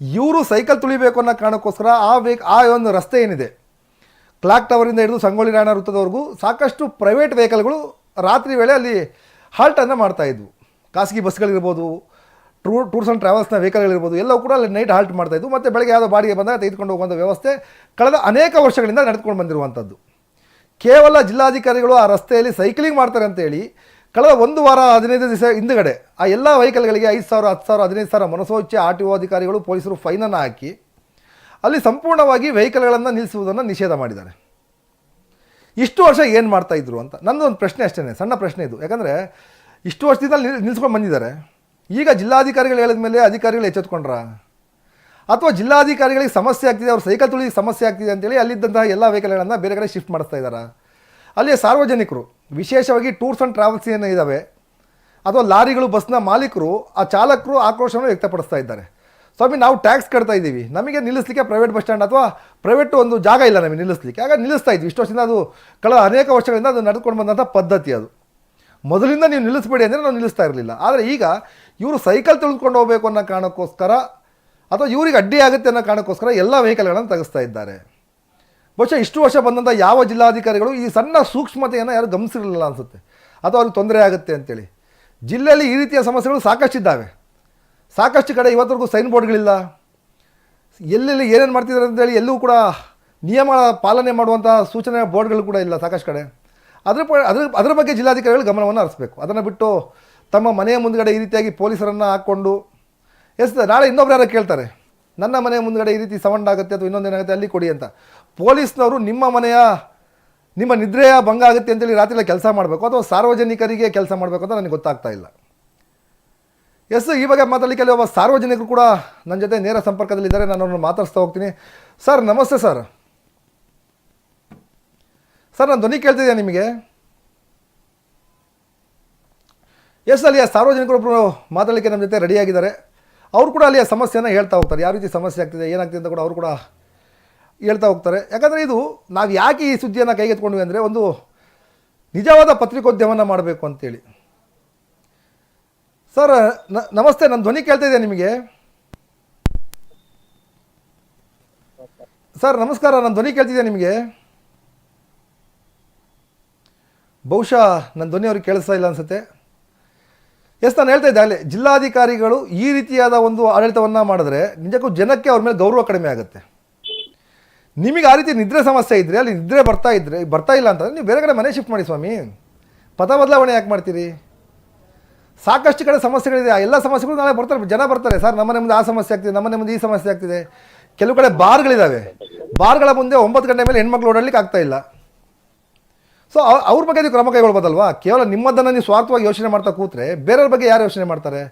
ಇವರು ಸೈಕಲ್ ತುಳಿಬೇಕು ಅನ್ನೋ ಕಾರಣಕ್ಕೋಸ್ಕರ ಆ ವೇಕ್ ಆ ಒಂದು ರಸ್ತೆ ಏನಿದೆ? ಕ್ಲಾಕ್ ಟವರಿಂದ ಹಿಡಿದು ಸಂಗೊಳ್ಳಿ ರಾಯಣ ವೃತ್ತದವರೆಗೂ ಸಾಕಷ್ಟು ಪ್ರೈವೇಟ್ ವೆಹಿಕಲ್ಗಳು ರಾತ್ರಿ ವೇಳೆ ಅಲ್ಲಿ ಹಾಲ್ಟನ್ನು ಮಾಡ್ತಾಯಿದ್ವು ಖಾಸಗಿ ಬಸ್ಗಳಿರ್ಬೋದು ಟೂರ್ ಟೂರ್ಸ್ ಆ್ಯಂಡ್ ಟ್ರಾವೆಲ್ಸ್ನ ವೆಹಿಕಲ್ಗಳಿರ್ಬೋದು ಎಲ್ಲವೂ ಕೂಡ ಅಲ್ಲಿ ನೈಟ್ ಹಾಲ್ಟ್ ಮಾಡ್ತಾಯಿದ್ವು ಮತ್ತು ಬೆಳಗ್ಗೆ ಯಾವುದೋ ಬಾಡಿಗೆ ಬಂದಾಗ ತೆಗೆದುಕೊಂಡು ಹೋಗುವಂಥ ವ್ಯವಸ್ಥೆ ಕಳೆದ ಅನೇಕ ವರ್ಷಗಳಿಂದ ನಡೆದುಕೊಂಡು ಬಂದಿರುವಂಥದ್ದು ಕೇವಲ ಜಿಲ್ಲಾಧಿಕಾರಿಗಳು ಆ ರಸ್ತೆಯಲ್ಲಿ ಸೈಕ್ಲಿಂಗ್ ಮಾಡ್ತಾರೆ ಅಂತೇಳಿ ಕಳೆದ ಒಂದು ವಾರ ಹದಿನೈದು ದಿವಸ ಹಿಂದುಗಡೆ ಆ ಎಲ್ಲ ವೆಹಿಕಲ್ಗಳಿಗೆ ಐದು ಸಾವಿರ, ಹತ್ತು ಸಾವಿರ, ಹದಿನೈದು ಸಾವಿರ ಮನಸೋಚ್ಚೆ ಆರ್ ಟಿ ಒ ಅಧಿಕಾರಿಗಳು ಪೊಲೀಸರು ಫೈನನ್ನು ಹಾಕಿ ಅಲ್ಲಿ ಸಂಪೂರ್ಣವಾಗಿ ವೆಹಿಕಲ್ಗಳನ್ನು ನಿಲ್ಲಿಸುವುದನ್ನು ನಿಷೇಧ ಮಾಡಿದ್ದಾರೆ. ಇಷ್ಟು ವರ್ಷ ಏನು ಮಾಡ್ತಾಯಿದ್ರು ಅಂತ ನಂದು ಒಂದು ಪ್ರಶ್ನೆ ಅಷ್ಟೇ ಸಣ್ಣ ಪ್ರಶ್ನೆ ಇದು. ಯಾಕಂದರೆ ಇಷ್ಟು ವರ್ಷದಿಂದ ನಿಲ್ ನಿಲ್ಲಿಸ್ಕೊಂಡು ಬಂದಿದ್ದಾರೆ. ಈಗ ಜಿಲ್ಲಾಧಿಕಾರಿಗಳು ಹೇಳಿದ ಮೇಲೆ ಅಧಿಕಾರಿಗಳು ಎಚ್ಚೆತ್ಕೊಂಡ್ರ? ಅಥವಾ ಜಿಲ್ಲಾಧಿಕಾರಿಗಳಿಗೆ ಸಮಸ್ಯೆ ಆಗ್ತಿದೆ, ಅವ್ರ ಸೈಕಲ್ ತುಳಿ ಸಮಸ್ಯೆ ಆಗ್ತಿದೆ ಅಂತೇಳಿ ಅಲ್ಲಿದ್ದಂತಹ ಎಲ್ಲ ವೆಹಿಕಲ್ಗಳನ್ನು ಬೇರೆ ಕಡೆ ಶಿಫ್ಟ್ ಮಾಡಿಸ್ತಾ ಇದ್ದಾರೆ? ಅಲ್ಲಿಯ ಸಾರ್ವಜನಿಕರು, ವಿಶೇಷವಾಗಿ ಟೂರ್ಸ್ ಆ್ಯಂಡ್ ಟ್ರಾವೆಲ್ಸ್ ಏನು ಇದ್ದಾವೆ ಅಥವಾ ಲಾರಿಗಳು, ಬಸ್ನ ಮಾಲೀಕರು, ಆ ಚಾಲಕರು ಆಕ್ರೋಶವನ್ನು ವ್ಯಕ್ತಪಡಿಸ್ತಾ ಇದ್ದಾರೆ. ಸ್ವಾಮಿ, ನಾವು ಟ್ಯಾಕ್ಸ್ ಕಟ್ತಾ ಇದ್ದೀವಿ. ನಮಗೆ ನಿಲ್ಲಿಸಲಿಕ್ಕೆ ಪ್ರೈವೇಟ್ ಬಸ್ ಸ್ಟ್ಯಾಂಡ್ ಅಥವಾ ಪ್ರೈವೇಟ್ ಒಂದು ಜಾಗ ಇಲ್ಲ ನಮಗೆ ನಿಲ್ಲಿಸಲಿಕ್ಕೆ. ಆಗ ನಿಲ್ಲಿಸ್ತಾ ಇದ್ವಿ. ಇಷ್ಟು ವರ್ಷದಿಂದ ಅದು ಕಳೆದ ಅನೇಕ ವರ್ಷಗಳಿಂದ ಅದು ನಡೆದುಕೊಂಡು ಬಂದಂಥ ಪದ್ಧತಿ ಅದು. ಮೊದಲಿಂದ ನೀವು ನಿಲ್ಲಿಸಬೇಡಿ ಅಂದರೆ ನಾವು ನಿಲ್ಲಿಸ್ತಾ ಇರಲಿಲ್ಲ. ಆದರೆ ಈಗ ಇವರು ಸೈಕಲ್ ತಿಳಿದುಕೊಂಡು ಹೋಗಬೇಕು ಅನ್ನೋ ಕಾರಣಕ್ಕೋಸ್ಕರ ಅಥವಾ ಇವರಿಗೆ ಅಡ್ಡಿ ಆಗುತ್ತೆ ಅನ್ನೋ ಕಾರಣಕ್ಕೋಸ್ಕರ ಎಲ್ಲ ವೆಹಿಕಲ್ಗಳನ್ನು ತೆಗೆಸ್ತಾ ಇದ್ದಾರೆ. ಬಹುಶಃ ಇಷ್ಟು ವರ್ಷ ಬಂದಂಥ ಯಾವ ಜಿಲ್ಲಾಧಿಕಾರಿಗಳು ಈ ಸಣ್ಣ ಸೂಕ್ಷ್ಮತೆಯನ್ನು ಯಾರು ಗಮನಿಸಿರಲಿಲ್ಲ ಅನಿಸುತ್ತೆ. ಅಥವಾ ಅವ್ರಿಗೆ ತೊಂದರೆ ಆಗುತ್ತೆ ಅಂತೇಳಿ. ಜಿಲ್ಲೆಯಲ್ಲಿ ಈ ರೀತಿಯ ಸಮಸ್ಯೆಗಳು ಸಾಕಷ್ಟಿದ್ದಾವೆ ಸಾಕಷ್ಟು ಕಡೆ ಇವತ್ತರೆಗೂ ಸೈನ್ ಬೋರ್ಡ್ಗಳಿಲ್ಲ. ಎಲ್ಲೆಲ್ಲಿ ಏನೇನು ಮಾಡ್ತಿದ್ದಾರೆ ಅಂತೇಳಿ ಎಲ್ಲೂ ಕೂಡ ನಿಯಮ ಪಾಲನೆ ಮಾಡುವಂಥ ಸೂಚನೆ ಬೋರ್ಡ್ಗಳು ಕೂಡ ಇಲ್ಲ ಸಾಕಷ್ಟು ಕಡೆ. ಅದ್ರ ಅದ್ರ ಅದ್ರ, ಅದರ ಬಗ್ಗೆ ಜಿಲ್ಲಾಧಿಕಾರಿಗಳು ಗಮನವನ್ನು ಹರಿಸ್ಬೇಕು. ಅದನ್ನು ಬಿಟ್ಟು ತಮ್ಮ ಮನೆಯ ಮುಂದುಗಡೆ ಈ ರೀತಿಯಾಗಿ ಪೊಲೀಸರನ್ನು ಹಾಕ್ಕೊಂಡು ಎಸ್, ನಾಳೆ ಇನ್ನೊಬ್ರು ಯಾರೋ ಕೇಳ್ತಾರೆ. ನನ್ನ ಮನೆಯ ಮುಂದ್ಗಡೆ ಈ ರೀತಿ ಸೌಂಡ್ ಆಗುತ್ತೆ ಅಥವಾ ಇನ್ನೊಂದೇನಾಗುತ್ತೆ ಅಲ್ಲಿ ಕೊಡಿ ಅಂತ. ಪೊಲೀಸ್ನವರು ನಿಮ್ಮ ಮನೆಯ, ನಿಮ್ಮ ನಿದ್ರೆಯ ಭಂಗ ಆಗುತ್ತೆ ಅಂತೇಳಿ ರಾತ್ರಿ ಕೆಲಸ ಮಾಡಬೇಕು ಅಥವಾ ಸಾರ್ವಜನಿಕರಿಗೆ ಕೆಲಸ ಮಾಡಬೇಕು ಅಂತ ನನಗೆ ಗೊತ್ತಾಗ್ತಾ ಇಲ್ಲ. ಎಸ್, ಈ ಬಗ್ಗೆ ಮಾತಾಡಲಿಕ್ಕೆ ಅಲ್ಲಿ ಒಬ್ಬ ಸಾರ್ವಜನಿಕರು ಕೂಡ ನನ್ನ ಜೊತೆ ನೇರ ಸಂಪರ್ಕದಲ್ಲಿದ್ದಾರೆ ನಾನು ಅವ್ರನ್ನ ಮಾತಾಡಿಸ್ತಾ ಹೋಗ್ತೀನಿ. ಸರ್, ನಮಸ್ತೆ ಸರ್. ಸರ್, ನಾನು ಧ್ವನಿ ಕೇಳ್ತಿದ್ದೆ ನಿಮಗೆ? ಎಸ್, ಅಲ್ಲಿ ಸಾರ್ವಜನಿಕರೊಬ್ಬರು ಮಾತಾಡಲಿಕ್ಕೆ ನಮ್ಮ ಜೊತೆ ರೆಡಿಯಾಗಿದ್ದಾರೆ ಅವರು ಕೂಡ ಅಲ್ಲಿಯ ಸಮಸ್ಯೆಯನ್ನು ಹೇಳ್ತಾ ಹೋಗ್ತಾರೆ. ಯಾವ ರೀತಿ ಸಮಸ್ಯೆ ಆಗ್ತಿದೆ, ಏನಾಗ್ತಿದೆ ಅಂತ ಕೂಡ ಅವರು ಕೂಡ ಹೇಳ್ತಾ ಹೋಗ್ತಾರೆ. ಯಾಕಂದರೆ ಇದು ನಾವು ಯಾಕೆ ಈ ಸುದ್ದಿಯನ್ನು ಕೈಗೆತ್ಕೊಂಡ್ವಿ ಅಂದರೆ ಒಂದು ನಿಜವಾದ ಪತ್ರಿಕೋದ್ಯಮನ ಮಾಡಬೇಕು ಅಂತೇಳಿ. ಸರ್ ನಮಸ್ತೆ ನನ್ನ ಧ್ವನಿ ಕೇಳ್ತಾ ಇದೆ ನಿಮಗೆ? ಸರ್, ನಮಸ್ಕಾರ ನನ್ನ ಧ್ವನಿ ಕೇಳ್ತಿದೆ ನಿಮಗೆ? ಬಹುಶಃ ನನ್ನ ಧ್ವನಿ ಅವ್ರಿಗೆ ಕೇಳಿಸ್ತಾ ಇಲ್ಲ ಅನಿಸುತ್ತೆ. ಎಸ್, ನಾನು ಹೇಳ್ತಾ ಇದ್ದೆ, ಅಲ್ಲಿ ಜಿಲ್ಲಾಧಿಕಾರಿಗಳು ಈ ರೀತಿಯಾದ ಒಂದು ಆಡಳಿತವನ್ನು ಮಾಡಿದ್ರೆ ನಿಜಕ್ಕೂ ಜನಕ್ಕೆ ಅವ್ರ ಮೇಲೆ ಗೌರವ ಕಡಿಮೆ ಆಗುತ್ತೆ. ನಿಮಗೆ ಆ ರೀತಿ ನಿದ್ರೆ ಸಮಸ್ಯೆ ಇದ್ದರೆ ಅಲ್ಲಿ ನಿದ್ರೆ ಬರ್ತಾ ಇದ್ದರೆ ಬರ್ತಾ ಇಲ್ಲ ಅಂತಂದರೆ ನೀವು ಬೇರೆ ಕಡೆ ಮನೆ ಶಿಫ್ಟ್ ಮಾಡಿ ಸ್ವಾಮಿ. ಪಥ ಬದಲಾವಣೆ ಯಾಕೆ ಮಾಡ್ತೀರಿ? ಸಾಕಷ್ಟು ಕಡೆ ಸಮಸ್ಯೆಗಳಿದೆ, ಆ ಎಲ್ಲ ಸಮಸ್ಯೆಗಳು ನಾಳೆ ಬರ್ತಾರೆ, ಜನ ಬರ್ತಾರೆ. ಸರ್ ನಮ್ಮನೆ ಮುಂದೆ ಆ ಸಮಸ್ಯೆ ಆಗ್ತಿದೆ ನಮ್ಮನೆ ಮುಂದೆ ಈ ಸಮಸ್ಯೆ ಆಗ್ತಿದೆ. ಕೆಲವು ಕಡೆ ಬಾರ್ಗಳಿದ್ದಾವೆ ಬಾರ್ಗಳ ಮುಂದೆ ಒಂಬತ್ತು ಗಂಟೆ ಮೇಲೆ ಹೆಣ್ಮಕ್ಳು ಓಡಾಡ್ಲಿಕ್ಕೆ ಆಗ್ತಾ ಇಲ್ಲ. ಸೊ ಅವ್ರ ಬಗ್ಗೆ ನೀವು ಕ್ರಮ ಕೈಗೊಳ್ಬೋದಲ್ವಾ? ಕೇವಲ ನಿಮ್ಮದನ್ನು ನೀವು ಸ್ವಾರ್ಥವಾಗಿ ಯೋಚನೆ ಮಾಡ್ತಾ ಕೂತ್ರೆ ಬೇರೆಯವ್ರ ಬಗ್ಗೆ ಯಾರು ಯೋಚನೆ ಮಾಡ್ತಾರೆ?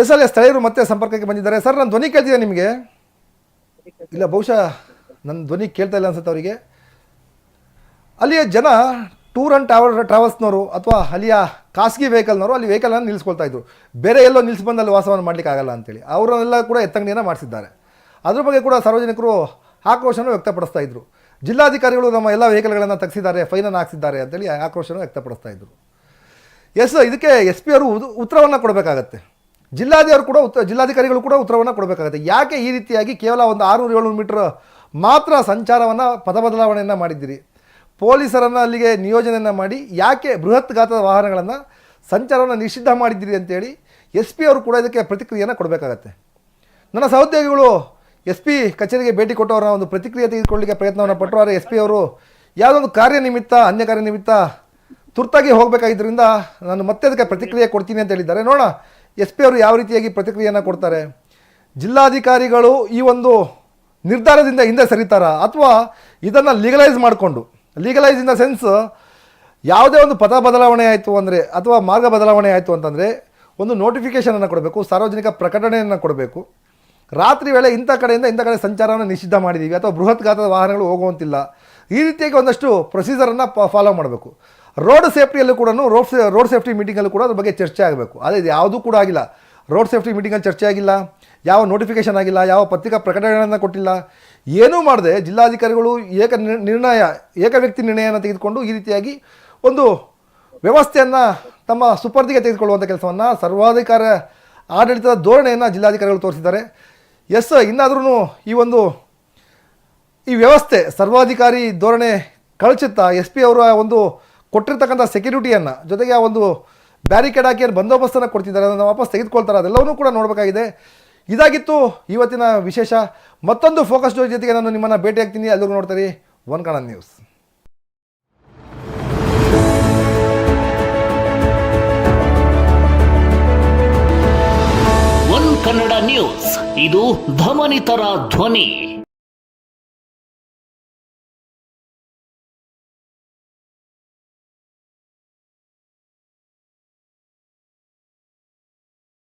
ಎಸ್ ಅಲ್ಲಿ ಸ್ಥಳೀಯರು ಮತ್ತೆ ಸಂಪರ್ಕಕ್ಕೆ ಬಂದಿದ್ದಾರೆ. ಸರ್, ನಾನು ಧ್ವನಿ ಕೇಳ್ತಿದೆ ನಿಮಗೆ? ಇಲ್ಲ, ಬಹುಶಃ ನನ್ನ ಧ್ವನಿ ಕೇಳ್ತಾ ಇಲ್ಲ ಅನ್ಸುತ್ತೆ ಅವರಿಗೆ. ಅಲ್ಲಿಯ ಜನ ಟೂರ್ ಆ್ಯಂಡ್ ಟ್ರಾವೆಲ್ ಟ್ರಾವೆಲ್ಸ್ನವರು ಅಥವಾ ಅಲ್ಲಿಯ ಖಾಸಗಿ ವೆಹಿಕಲ್ನವರು ಅಲ್ಲಿ ವೆಹಿಕಲನ್ನು ನಿಲ್ಲಿಸ್ಕೊಳ್ತಾ ಇದ್ರು. ಬೇರೆ ಎಲ್ಲೋ ನಿಲ್ಲಿಸಿ ಬಂದು ಅಲ್ಲಿ ವಾಸವನ್ನು ಮಾಡಲಿಕ್ಕೆ ಆಗಲ್ಲ ಅಂತೇಳಿ. ಅವರನ್ನೆಲ್ಲ ಕೂಡ ಎತ್ತಂಗಡಿಯನ್ನು ಮಾಡಿಸಿದ್ದಾರೆ. ಅದ್ರ ಬಗ್ಗೆ ಕೂಡ ಸಾರ್ವಜನಿಕರು ಆಕ್ರೋಶವನ್ನು ವ್ಯಕ್ತಪಡಿಸ್ತಾ ಇದ್ರು. ಜಿಲ್ಲಾಧಿಕಾರಿಗಳು ನಮ್ಮ ಎಲ್ಲ ವೆಹಿಕಲ್ಗಳನ್ನು ತಗ್ಸಿದ್ದಾರೆ, ಫೈನನ್ನು ಹಾಕ್ಸಿದ್ದಾರೆ ಅಂತೇಳಿ ಆಕ್ರೋಶವನ್ನು ವ್ಯಕ್ತಪಡಿಸ್ತಾ ಇದ್ರು. ಎಸ್, ಇದಕ್ಕೆ ಎಸ್ ಪಿ ಅವರು ಉತ್ತರವನ್ನು ಕೊಡಬೇಕಾಗತ್ತೆ. ಜಿಲ್ಲಾಧಿಕಾರಿ ಕೂಡ ಉತ್ತ ಜಿಲ್ಲಾಧಿಕಾರಿಗಳು ಕೂಡ ಉತ್ತರವನ್ನು ಕೊಡಬೇಕಾಗತ್ತೆ. ಯಾಕೆ ಈ ರೀತಿಯಾಗಿ ಕೇವಲ ಒಂದು ಆರುನೂರು ಏಳ್ನೂರು ಮೀಟ್ರ್ ಮಾತ್ರ ಸಂಚಾರವನ್ನು ಪದ ಬದಲಾವಣೆಯನ್ನು ಮಾಡಿದ್ದೀರಿ? ಪೊಲೀಸರನ್ನು ಅಲ್ಲಿಗೆ ನಿಯೋಜನೆಯನ್ನು ಮಾಡಿ ಯಾಕೆ ಬೃಹತ್ ಗಾತ್ರದ ವಾಹನಗಳನ್ನು ಸಂಚಾರವನ್ನು ನಿಷಿದ್ಧ ಮಾಡಿದ್ದೀರಿ ಅಂತೇಳಿ ಎಸ್ ಪಿ ಅವರು ಕೂಡ ಇದಕ್ಕೆ ಪ್ರತಿಕ್ರಿಯೆಯನ್ನು ಕೊಡಬೇಕಾಗತ್ತೆ. ನನ್ನ ಸಹೋದ್ಯೋಗಿಗಳು ಎಸ್ ಪಿ ಕಚೇರಿಗೆ ಭೇಟಿ ಕೊಟ್ಟವರ ಒಂದು ಪ್ರತಿಕ್ರಿಯೆ ತೆಗೆದುಕೊಳ್ಳಲಿಕ್ಕೆ ಪ್ರಯತ್ನವನ್ನು ಪಟ್ಟರು ಆದರೆ ಎಸ್ ಪಿ ಅವರು ಯಾವುದೊಂದು ಕಾರ್ಯನಿಮಿತ್ತ ಅನ್ಯ ಕಾರ್ಯನಿಮಿತ್ತ ತುರ್ತಾಗಿ ಹೋಗಬೇಕಾಗಿದ್ದರಿಂದ ನಾನು ಮತ್ತೆ ಅದಕ್ಕೆ ಪ್ರತಿಕ್ರಿಯೆ ಕೊಡ್ತೀನಿ ಅಂತ ಹೇಳಿದ್ದಾರೆ. ನೋಡೋಣ ಎಸ್ ಪಿ ಅವರು ಯಾವ ರೀತಿಯಾಗಿ ಪ್ರತಿಕ್ರಿಯೆಯನ್ನು ಕೊಡ್ತಾರೆ. ಜಿಲ್ಲಾಧಿಕಾರಿಗಳು ಈ ಒಂದು ನಿರ್ಧಾರದಿಂದ ಹಿಂದೆ ಸರಿತಾರಾ? ಅಥವಾ ಇದನ್ನು ಲೀಗಲೈಸ್ ಮಾಡಿಕೊಂಡು ಲೀಗಲೈಸ್ ಇನ್ ದ ಸೆನ್ಸ್ ಯಾವುದೇ ಒಂದು ಪದ ಬದಲಾವಣೆ ಆಯಿತು ಅಂದರೆ, ಅಥವಾ ಮಾರ್ಗ ಬದಲಾವಣೆ ಆಯಿತು ಅಂತಂದರೆ ಒಂದು ನೋಟಿಫಿಕೇಷನನ್ನು ಕೊಡಬೇಕು, ಸಾರ್ವಜನಿಕ ಪ್ರಕಟಣೆಯನ್ನು ಕೊಡಬೇಕು. ರಾತ್ರಿ ವೇಳೆ ಇಂಥ ಕಡೆಯಿಂದ ಇಂಥ ಕಡೆ ಸಂಚಾರವನ್ನು ನಿಷಿದ್ಧ ಮಾಡಿದ್ದೀವಿ ಅಥವಾ ಬೃಹತ್ ಗಾತ್ರದ ವಾಹನಗಳು ಹೋಗುವಂತಿಲ್ಲ, ಈ ರೀತಿಯಾಗಿ ಒಂದಷ್ಟು ಪ್ರೊಸೀಜರನ್ನು ಫಾಲೋ ಮಾಡಬೇಕು. ರೋಡ್ ಸೇಫ್ಟಿಯಲ್ಲೂ ಕೂಡ ರೋಡ್ ರೋಡ್ ಸೇಫ್ಟಿ ಮೀಟಿಂಗಲ್ಲೂ ಕೂಡ ಅದ್ರ ಬಗ್ಗೆ ಚರ್ಚೆ ಆಗಬೇಕು. ಆದರೆ ಇದು ಯಾವುದೂ ಕೂಡ ಆಗಿಲ್ಲ. ರೋಡ್ ಸೇಫ್ಟಿ ಮೀಟಿಂಗಲ್ಲಿ ಚರ್ಚೆ ಆಗಿಲ್ಲ, ಯಾವ ನೋಟಿಫಿಕೇಷನ್ ಆಗಿಲ್ಲ, ಯಾವ ಪತ್ರಿಕಾ ಪ್ರಕಟಣೆಗಳನ್ನು ಕೊಟ್ಟಿಲ್ಲ, ಏನೂ ಮಾಡದೆ. ಜಿಲ್ಲಾಧಿಕಾರಿಗಳು ಏಕ ನಿರ್ಣಯ, ಏಕ ವ್ಯಕ್ತಿ ನಿರ್ಣಯವನ್ನು ತೆಗೆದುಕೊಂಡು ಈ ರೀತಿಯಾಗಿ ಒಂದು ವ್ಯವಸ್ಥೆಯನ್ನು ತಮ್ಮ ಸುಪರ್ದಿಗೆ ತೆಗೆದುಕೊಳ್ಳುವಂಥ ಕೆಲಸವನ್ನು ಸರ್ವಾಧಿಕಾರ ಆಡಳಿತದ ಧೋರಣೆಯನ್ನು ಜಿಲ್ಲಾಧಿಕಾರಿಗಳು ತೋರಿಸಿದ್ದಾರೆ. ಎಸ್ ಇನ್ನಾದ್ರೂ ಈ ಒಂದು ಈ ವ್ಯವಸ್ಥೆ ಸರ್ವಾಧಿಕಾರಿ ಧೋರಣೆ ಕಳಚುತ್ತಾ ಎಸ್ ಪಿ ಅವರ ಒಂದು ಕೊಟ್ಟಿರ್ತಕ್ಕಂಥ ಸೆಕ್ಯೂರಿಟಿಯನ್ನು ಜೊತೆಗೆ ಆ ಒಂದು ಬ್ಯಾರಿಕೇಡ್ ಹಾಕಿ ಏನು ಬಂದೋಬಸ್ತನ್ನು ಕೊಡ್ತಿದ್ದಾರೆ ಅದನ್ನು ವಾಪಸ್ ತೆಗೆದುಕೊಳ್ತಾರೆ. ಅದೆಲ್ಲವನ್ನೂ ಕೂಡ ನೋಡಬೇಕಾಗಿದೆ. ಇದಾಗಿತ್ತು ಇವತ್ತಿನ ವಿಶೇಷ. ಮತ್ತೊಂದು ಫೋಕಸ್ ಜೊತೆಗೆ ನಾನು ನಿಮ್ಮನ್ನು ಭೇಟಿ ಆಗ್ತೀನಿ ಅಲ್ಲಿಗೂ ನೋಡ್ತೀರಿ one Kannada news Kannada news. ಇದು ಧಮನಿತರ ಧ್ವನಿ.